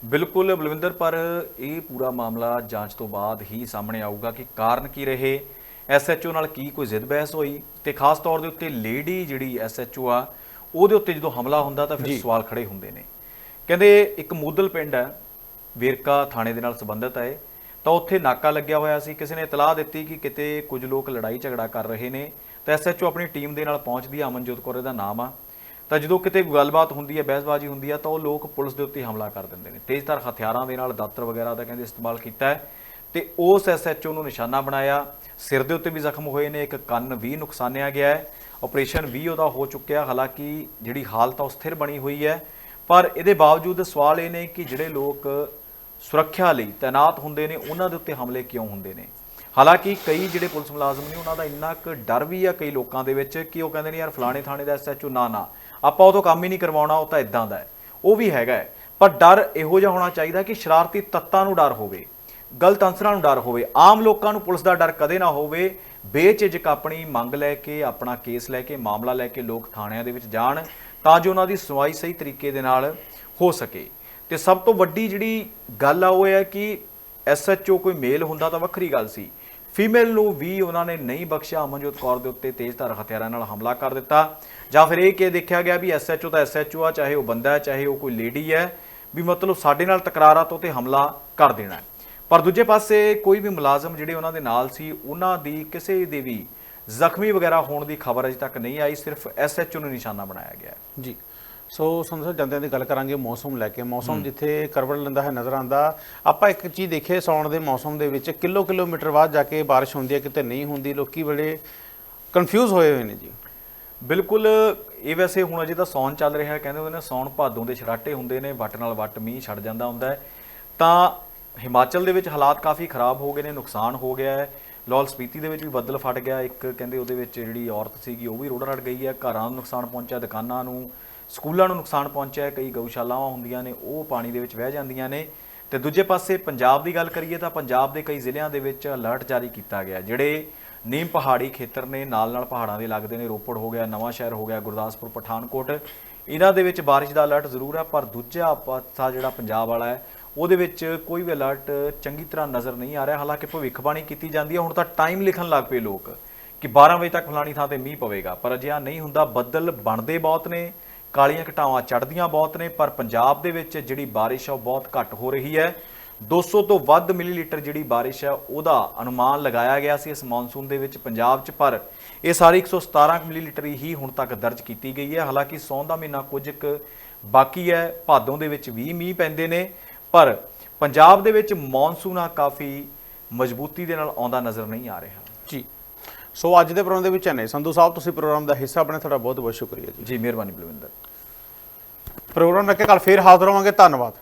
ਬਿਲਕੁਲ ਬਲਵਿੰਦਰ, ਪਰ ਇਹ ਪੂਰਾ ਮਾਮਲਾ ਜਾਂਚ ਤੋਂ ਬਾਅਦ ਹੀ ਸਾਹਮਣੇ ਆਊਗਾ ਕਿ ਕਾਰਨ ਕੀ ਰਹੇ। ਐਸਐਚਓ ਨਾਲ ਕੀ ਕੋਈ ਜ਼ਿੱਦ ਬਹਿਸ ਹੋਈ? ਤੇ ਖਾਸ ਤੌਰ ਦੇ ਉੱਤੇ ਲੇਡੀ ਜਿਹੜੀ ਐਸਐਚਓ ਆ ਉਹਦੇ ਉੱਤੇ ਜਦੋਂ ਹਮਲਾ ਹੁੰਦਾ ਤਾਂ ਫਿਰ ਸਵਾਲ ਖੜੇ ਹੁੰਦੇ ਨੇ। ਕਹਿੰਦੇ ਇੱਕ ਮੂਦਲ ਪਿੰਡ ਹੈ ਵੇਰਕਾ ਥਾਣੇ ਦੇ ਨਾਲ ਸੰਬੰਧਿਤ ਹੈ। ਤਾਂ ਉੱਥੇ ਨਾਕਾ ਲੱਗਿਆ ਹੋਇਆ ਸੀ। ਕਿਸੇ ਨੇ ਇਤਲਾਹ ਦਿੱਤੀ ਕਿ ਕਿਤੇ ਕੁਝ ਲੋਕ ਲੜਾਈ ਝਗੜਾ ਕਰ ਰਹੇ ਨੇ। ਤਾਂ ਐਸਐਚਓ ਆਪਣੀ ਟੀਮ ਦੇ ਨਾਲ ਪਹੁੰਚਦੀ ਆ ਅਮਨਜੋਤ ਕੌਰ ਦਾ ਨਾਮ ਆ। ਤਾਂ ਜਦੋਂ ਕਿਤੇ ਗੱਲਬਾਤ ਹੁੰਦੀ ਹੈ ਬਹਿਸਬਾਜ਼ੀ ਹੁੰਦੀ ਹੈ ਤਾਂ ਉਹ ਲੋਕ ਪੁਲਿਸ ਦੇ ਉੱਤੇ ਹਮਲਾ ਕਰ ਦਿੰਦੇ ਨੇ। ਤੇਜ਼ਧਾਰ ਹਥਿਆਰਾਂ ਦੇ ਨਾਲ ਦਾਤਰ ਵਗੈਰਾ ਦਾ ਕਹਿੰਦੇ ਇਸਤੇਮਾਲ ਕੀਤਾ ਹੈ। ਤੇ ਉਸ ਐਸਐਚਓ ਨੂੰ ਨਿਸ਼ਾਨਾ ਬਣਾਇਆ। ਸਿਰ ਦੇ ਉੱਤੇ ਵੀ ਜ਼ਖਮ ਹੋਏ ਨੇ, ਇੱਕ ਕੰਨ ਵੀ ਨੁਕਸਾਨਿਆ ਗਿਆ ਹੈ। ਆਪਰੇਸ਼ਨ ਵੀ ਉਹਦਾ ਹੋ ਚੁੱਕਿਆ, ਹਾਲਾਂਕਿ ਜਿਹੜੀ ਹਾਲਤ ਆ ਉਹ ਸਥਿਰ ਬਣੀ ਹੋਈ ਹੈ। ਪਰ ਇਹਦੇ ਬਾਵਜੂਦ ਸਵਾਲ ਇਹ ਨੇ ਕਿ ਜਿਹੜੇ ਲੋਕ ਸੁਰੱਖਿਆ ਲਈ ਤਾਇਨਾਤ ਹੁੰਦੇ ਨੇ, ਉਹਨਾਂ ਦੇ ਉੱਤੇ ਹਮਲੇ ਕਿਉਂ ਹੁੰਦੇ ਨੇ? ਹਾਲਾਂਕਿ ਕਈ ਜਿਹੜੇ ਪੁਲਿਸ ਮੁਲਾਜ਼ਮ ਨੇ, ਉਹਨਾਂ ਦਾ ਇੰਨਾ ਕੁ ਡਰ ਵੀ ਆ ਕਈ ਲੋਕਾਂ ਦੇ ਵਿੱਚ ਕਿ ਉਹ ਕਹਿੰਦੇ ਨੇ, ਯਾਰ, ਫਲਾਣੇ ਥਾਣੇ ਦਾ ਐਸਐਚਓ ਨਾ ਨਾ। ਆਪਾਂ ਉਹ ਤੋਂ ਕੰਮ ਹੀ ਨਹੀਂ ਕਰਵਾਉਣਾ, ਉਹ ਤਾਂ ਇਦਾਂ ਦਾ ਉਹ ਵੀ ਹੈਗਾ ਹੈ। ਪਰ ਡਰ ਇਹੋ ਜਿਹਾ ਹੋਣਾ ਚਾਹੀਦਾ ਕਿ ਸ਼ਰਾਰਤੀ ਤੱਤਾਂ ਨੂੰ ਡਰ ਹੋਵੇ। ਗਲਤ ਅਨਸਰਾਂ ਨੂੰ ਡਰ ਹੋਵੇ। ਆਮ ਲੋਕਾਂ ਨੂੰ ਪੁਲਿਸ ਦਾ ਡਰ ਕਦੇ ਨਾ ਹੋਵੇ। ਬੇਝਿਜਕ ਆਪਣੀ ਮੰਗ ਲੈ ਕੇ, ਆਪਣਾ ਕੇਸ ਲੈ ਕੇ, ਮਾਮਲਾ ਲੈ ਕੇ ਲੋਕ ਥਾਣਿਆਂ ਦੇ ਵਿੱਚ ਜਾਣ ਤਾਂ ਜੋ ਉਹਨਾਂ ਦੀ ਸੁਣਵਾਈ ਸਹੀ ਤਰੀਕੇ ਦੇ ਨਾਲ ਹੋ ਸਕੇ। ਤੇ ਸਭ ਤੋਂ ਵੱਡੀ ਜਿਹੜੀ ਗੱਲ ਆ ਉਹ ਹੈ ਕਿ ਐਸਐਚਓ ਕੋਈ ਮੇਲ ਹੁੰਦਾ ਤਾਂ ਵੱਖਰੀ ਗੱਲ ਸੀ। ਫੀਮੇਲ ਨੂੰ ਵੀ ਉਹਨਾਂ ਨੇ ਨਹੀਂ ਬਖਸ਼ਿਆ। ਅਮਨਜੋਤ ਕੌਰ ਦੇ ਉੱਤੇ ਤੇਜ਼ਧਾਰ ਹਥਿਆਰਾਂ ਨਾਲ ਹਮਲਾ ਕਰ ਦਿੱਤਾ। ਜਾਂ ਫਿਰ ਇਹ ਕਿ ਦੇਖਿਆ ਗਿਆ ਵੀ ਐਸਐਚਓ ਤਾਂ ਐਸਐਚਓ ਆ, ਚਾਹੇ ਉਹ ਬੰਦਾ ਹੈ, ਚਾਹੇ ਉਹ ਕੋਈ ਲੇਡੀ ਹੈ, ਵੀ ਮਤਲਬ ਸਾਡੇ ਨਾਲ ਤਕਰਾਰਾਂ ਤੋਂ ਤੇ ਹਮਲਾ ਕਰ ਦੇਣਾ ਪਰ ਦੂਜੇ ਪਾਸੇ ਕੋਈ ਵੀ ਮੁਲਾਜ਼ਮ ਜਿਹੜੇ ਉਹਨਾਂ ਦੇ ਨਾਲ ਸੀ ਉਹਨਾਂ ਦੀ ਕਿਸੇ ਦੇ ਵੀ ਜ਼ਖਮੀ ਵਗੈਰਾ ਹੋਣ ਦੀ ਖਬਰ ਅਜੇ ਤੱਕ ਨਹੀਂ ਆਈ ਸਿਰਫ ਐਸਐਚਓ ਨੂੰ ਨਿਸ਼ਾਨਾ ਬਣਾਇਆ ਗਿਆ ਹੈ। ਜੀ। ਸੋ ਸੰਸਦ ਜਾਂਦਿਆਂ ਦੀ ਗੱਲ ਕਰਾਂਗੇ ਮੌਸਮ ਲੈ ਕੇ। ਮੌਸਮ ਜਿੱਥੇ ਕਰਵਟ ਲੈਂਦਾ ਹੈ ਨਜ਼ਰ ਆਂਦਾ ਆਪਾਂ ਇੱਕ ਚੀਜ਼ ਦੇਖੇ ਸੌਣ ਦੇ ਮੌਸਮ ਦੇ ਵਿੱਚ ਕਿਲੋ ਕਿਲੋਮੀਟਰ ਬਾਅਦ ਜਾ ਕੇ ਬਾਰਿਸ਼ ਹੁੰਦੀ ਹੈ ਕਿਤੇ ਨਹੀਂ ਹੁੰਦੀ। ਲੋਕੀ ਬੜੇ ਕਨਫਿਊਜ਼ ਹੋਏ ਹੋਏ ਨੇ ਜੀ। ਬਿਲਕੁਲ ਇਹ ਵੈਸੇ ਹੁਣ ਅਜੇ ਤਾਂ ਸੌਣ ਚੱਲ ਰਿਹਾ ਹੈ, ਕਹਿੰਦੇ ਹੁੰਦੇ ਨੇ ਸੌਣ ਭਾਦੋਂ ਦੇ ਛਰਾਟੇ ਹੁੰਦੇ ਨੇ ਵੱਟ ਨਾਲ ਵੱਟ ਮੀਂਹ ਛੱਡ ਜਾਂਦਾ ਹੁੰਦਾ ਹੈ। ਤਾਂ ਹਿਮਾਚਲ ਦੇ ਵਿੱਚ ਹਾਲਾਤ ਕਾਫੀ ਖਰਾਬ ਹੋ ਗਏ ਨੇ, ਨੁਕਸਾਨ ਹੋ ਗਿਆ ਹੈ। ਲਾਹੌਲ ਸਪੀਤੀ ਦੇ ਵਿੱਚ ਵੀ ਬੱਦਲ ਫਟ ਗਿਆ। ਇੱਕ ਕਹਿੰਦੇ ਉਹਦੇ ਵਿੱਚ ਜਿਹੜੀ ਔਰਤ ਸੀਗੀ, ਉਹ ਵੀ ਰੋੜ ਰੜ ਗਈ ਹੈ। ਘਰਾਂ ਨੂੰ ਨੁਕਸਾਨ ਪਹੁੰਚਿਆ, ਦੁਕਾਨਾਂ ਨੂੰ, ਸਕੂਲਾਂ ਨੂੰ ਨੁਕਸਾਨ ਪਹੁੰਚਿਆ ਕਈ ਗਊਸ਼ਾਲਾਵਾਂ ਹੁੰਦੀਆਂ ਨੇ, ਉਹ ਪਾਣੀ ਦੇ ਵਿੱਚ ਵਹਿ ਜਾਂਦੀਆਂ ਨੇ। ਤੇ ਦੂਜੇ ਪਾਸੇ ਪੰਜਾਬ ਦੀ ਗੱਲ ਕਰੀਏ ਤਾਂ ਪੰਜਾਬ ਦੇ ਕਈ ਜ਼ਿਲ੍ਹਿਆਂ ਦੇ ਵਿੱਚ ਅਲਰਟ ਜਾਰੀ ਕੀਤਾ ਗਿਆ। ਜਿਹੜੇ ਨੀਮ ਪਹਾੜੀ ਖੇਤਰ ਨੇ, ਨਾਲ ਨਾਲ ਪਹਾੜਾਂ ਦੇ ਲੱਗਦੇ ਨੇ, ਰੋਪੜ ਹੋ ਗਿਆ, ਨਵਾਂ ਸ਼ਹਿਰ ਹੋ ਗਿਆ, ਗੁਰਦਾਸਪੁਰ, ਪਠਾਨਕੋਟ। ਇਹਨਾਂ ਦੇ ਵਿੱਚ ਬਾਰਿਸ਼ ਦਾ ਅਲਰਟ ਜ਼ਰੂਰ ਹੈ, ਪਰ ਦੂਜਾ ਪਾਸਾ ਜਿਹੜਾ ਪੰਜਾਬ ਵਾਲਾ ਹੈ ਉਹਦੇ ਵਿੱਚ ਕੋਈ ਵੀ ਅਲਰਟ ਚੰਗੀ ਤਰ੍ਹਾਂ ਨਜ਼ਰ ਨਹੀਂ ਆ ਰਿਹਾ। ਹਾਲਾਂਕਿ ਭਵਿੱਖਬਾਣੀ ਕੀਤੀ ਜਾਂਦੀ ਹੈ। ਹੁਣ ਤਾਂ ਟਾਈਮ ਲਿਖਣ ਲੱਗ ਪਏ ਲੋਕ ਕਿ 12 ਵਜੇ ਤੱਕ ਫਲਾਣੀ ਥਾਂ ਤੇ ਮੀਂਹ ਪਵੇਗਾ। ਪਰ ਅਜਿਹਾ ਨਹੀਂ ਹੁੰਦਾ। ਬੱਦਲ ਬਣਦੇ ਬਹੁਤ ਨੇ, ਕਾਲੀਆਂ ਘਟਾਵਾਂ ਚੜ੍ਹਦੀਆਂ ਬਹੁਤ ਨੇ, ਪਰ ਪੰਜਾਬ ਦੇ ਵਿੱਚ ਜਿਹੜੀ ਬਾਰਿਸ਼ ਆ ਉਹ ਬਹੁਤ ਘੱਟ ਹੋ ਰਹੀ ਹੈ। 200 ਤੋਂ ਵੱਧ ਮਿਲੀਲੀਟਰ ਜਿਹੜੀ ਬਾਰਿਸ਼ ਹੈ, ਉਹਦਾ ਅਨੁਮਾਨ ਲਗਾਇਆ ਗਿਆ ਸੀ ਇਸ ਮੌਨਸੂਨ ਦੇ ਵਿੱਚ ਪੰਜਾਬ 'ਚ। ਪਰ ਇਹ ਸਾਰੀ 117 ਕੁ ਮਿਲੀਲੀਟਰ ਹੀ ਹੁਣ ਤੱਕ ਦਰਜ ਕੀਤੀ ਗਈ ਹੈ। ਹਾਲਾਂਕਿ ਸੌਣ ਦਾ ਮਹੀਨਾ ਕੁਝ ਕੁ ਬਾਕੀ ਹੈ। ਭਾਦੋਂ ਦੇ ਵਿੱਚ ਵੀ ਮੀਂਹ ਪੈਂਦੇ ਨੇ। ਪਰ ਪੰਜਾਬ ਦੇ ਵਿੱਚ ਮੌਨਸੂਨ ਆ ਕਾਫੀ ਮਜ਼ਬੂਤੀ ਦੇ ਨਾਲ ਆਉਂਦਾ ਨਜ਼ਰ ਨਹੀਂ ਆ ਰਿਹਾ। ਜੀ। ਸੋ ਅੱਜ ਦੇ ਪ੍ਰੋਗਰਾਮ ਦੇ ਵਿੱਚ ਨੇ। ਸੰਧੂ ਸਾਹਿਬ ਤੁਸੀਂ ਪ੍ਰੋਗਰਾਮ ਦਾ ਹਿੱਸਾ ਬਣੇ। ਤੁਹਾਡਾ ਬਹੁਤ ਬਹੁਤ ਸ਼ੁਕਰੀਆ ਜੀ। ਜੀ ਮਿਹਰਬਾਨੀ ਬਲਵਿੰਦਰ। ਪ੍ਰੋਗਰਾਮ ਲੈ ਕੇ ਕੱਲ ਫੇਰ ਹਾਜ਼ਰ ਹੋਵਾਂਗੇ। ਧੰਨਵਾਦ।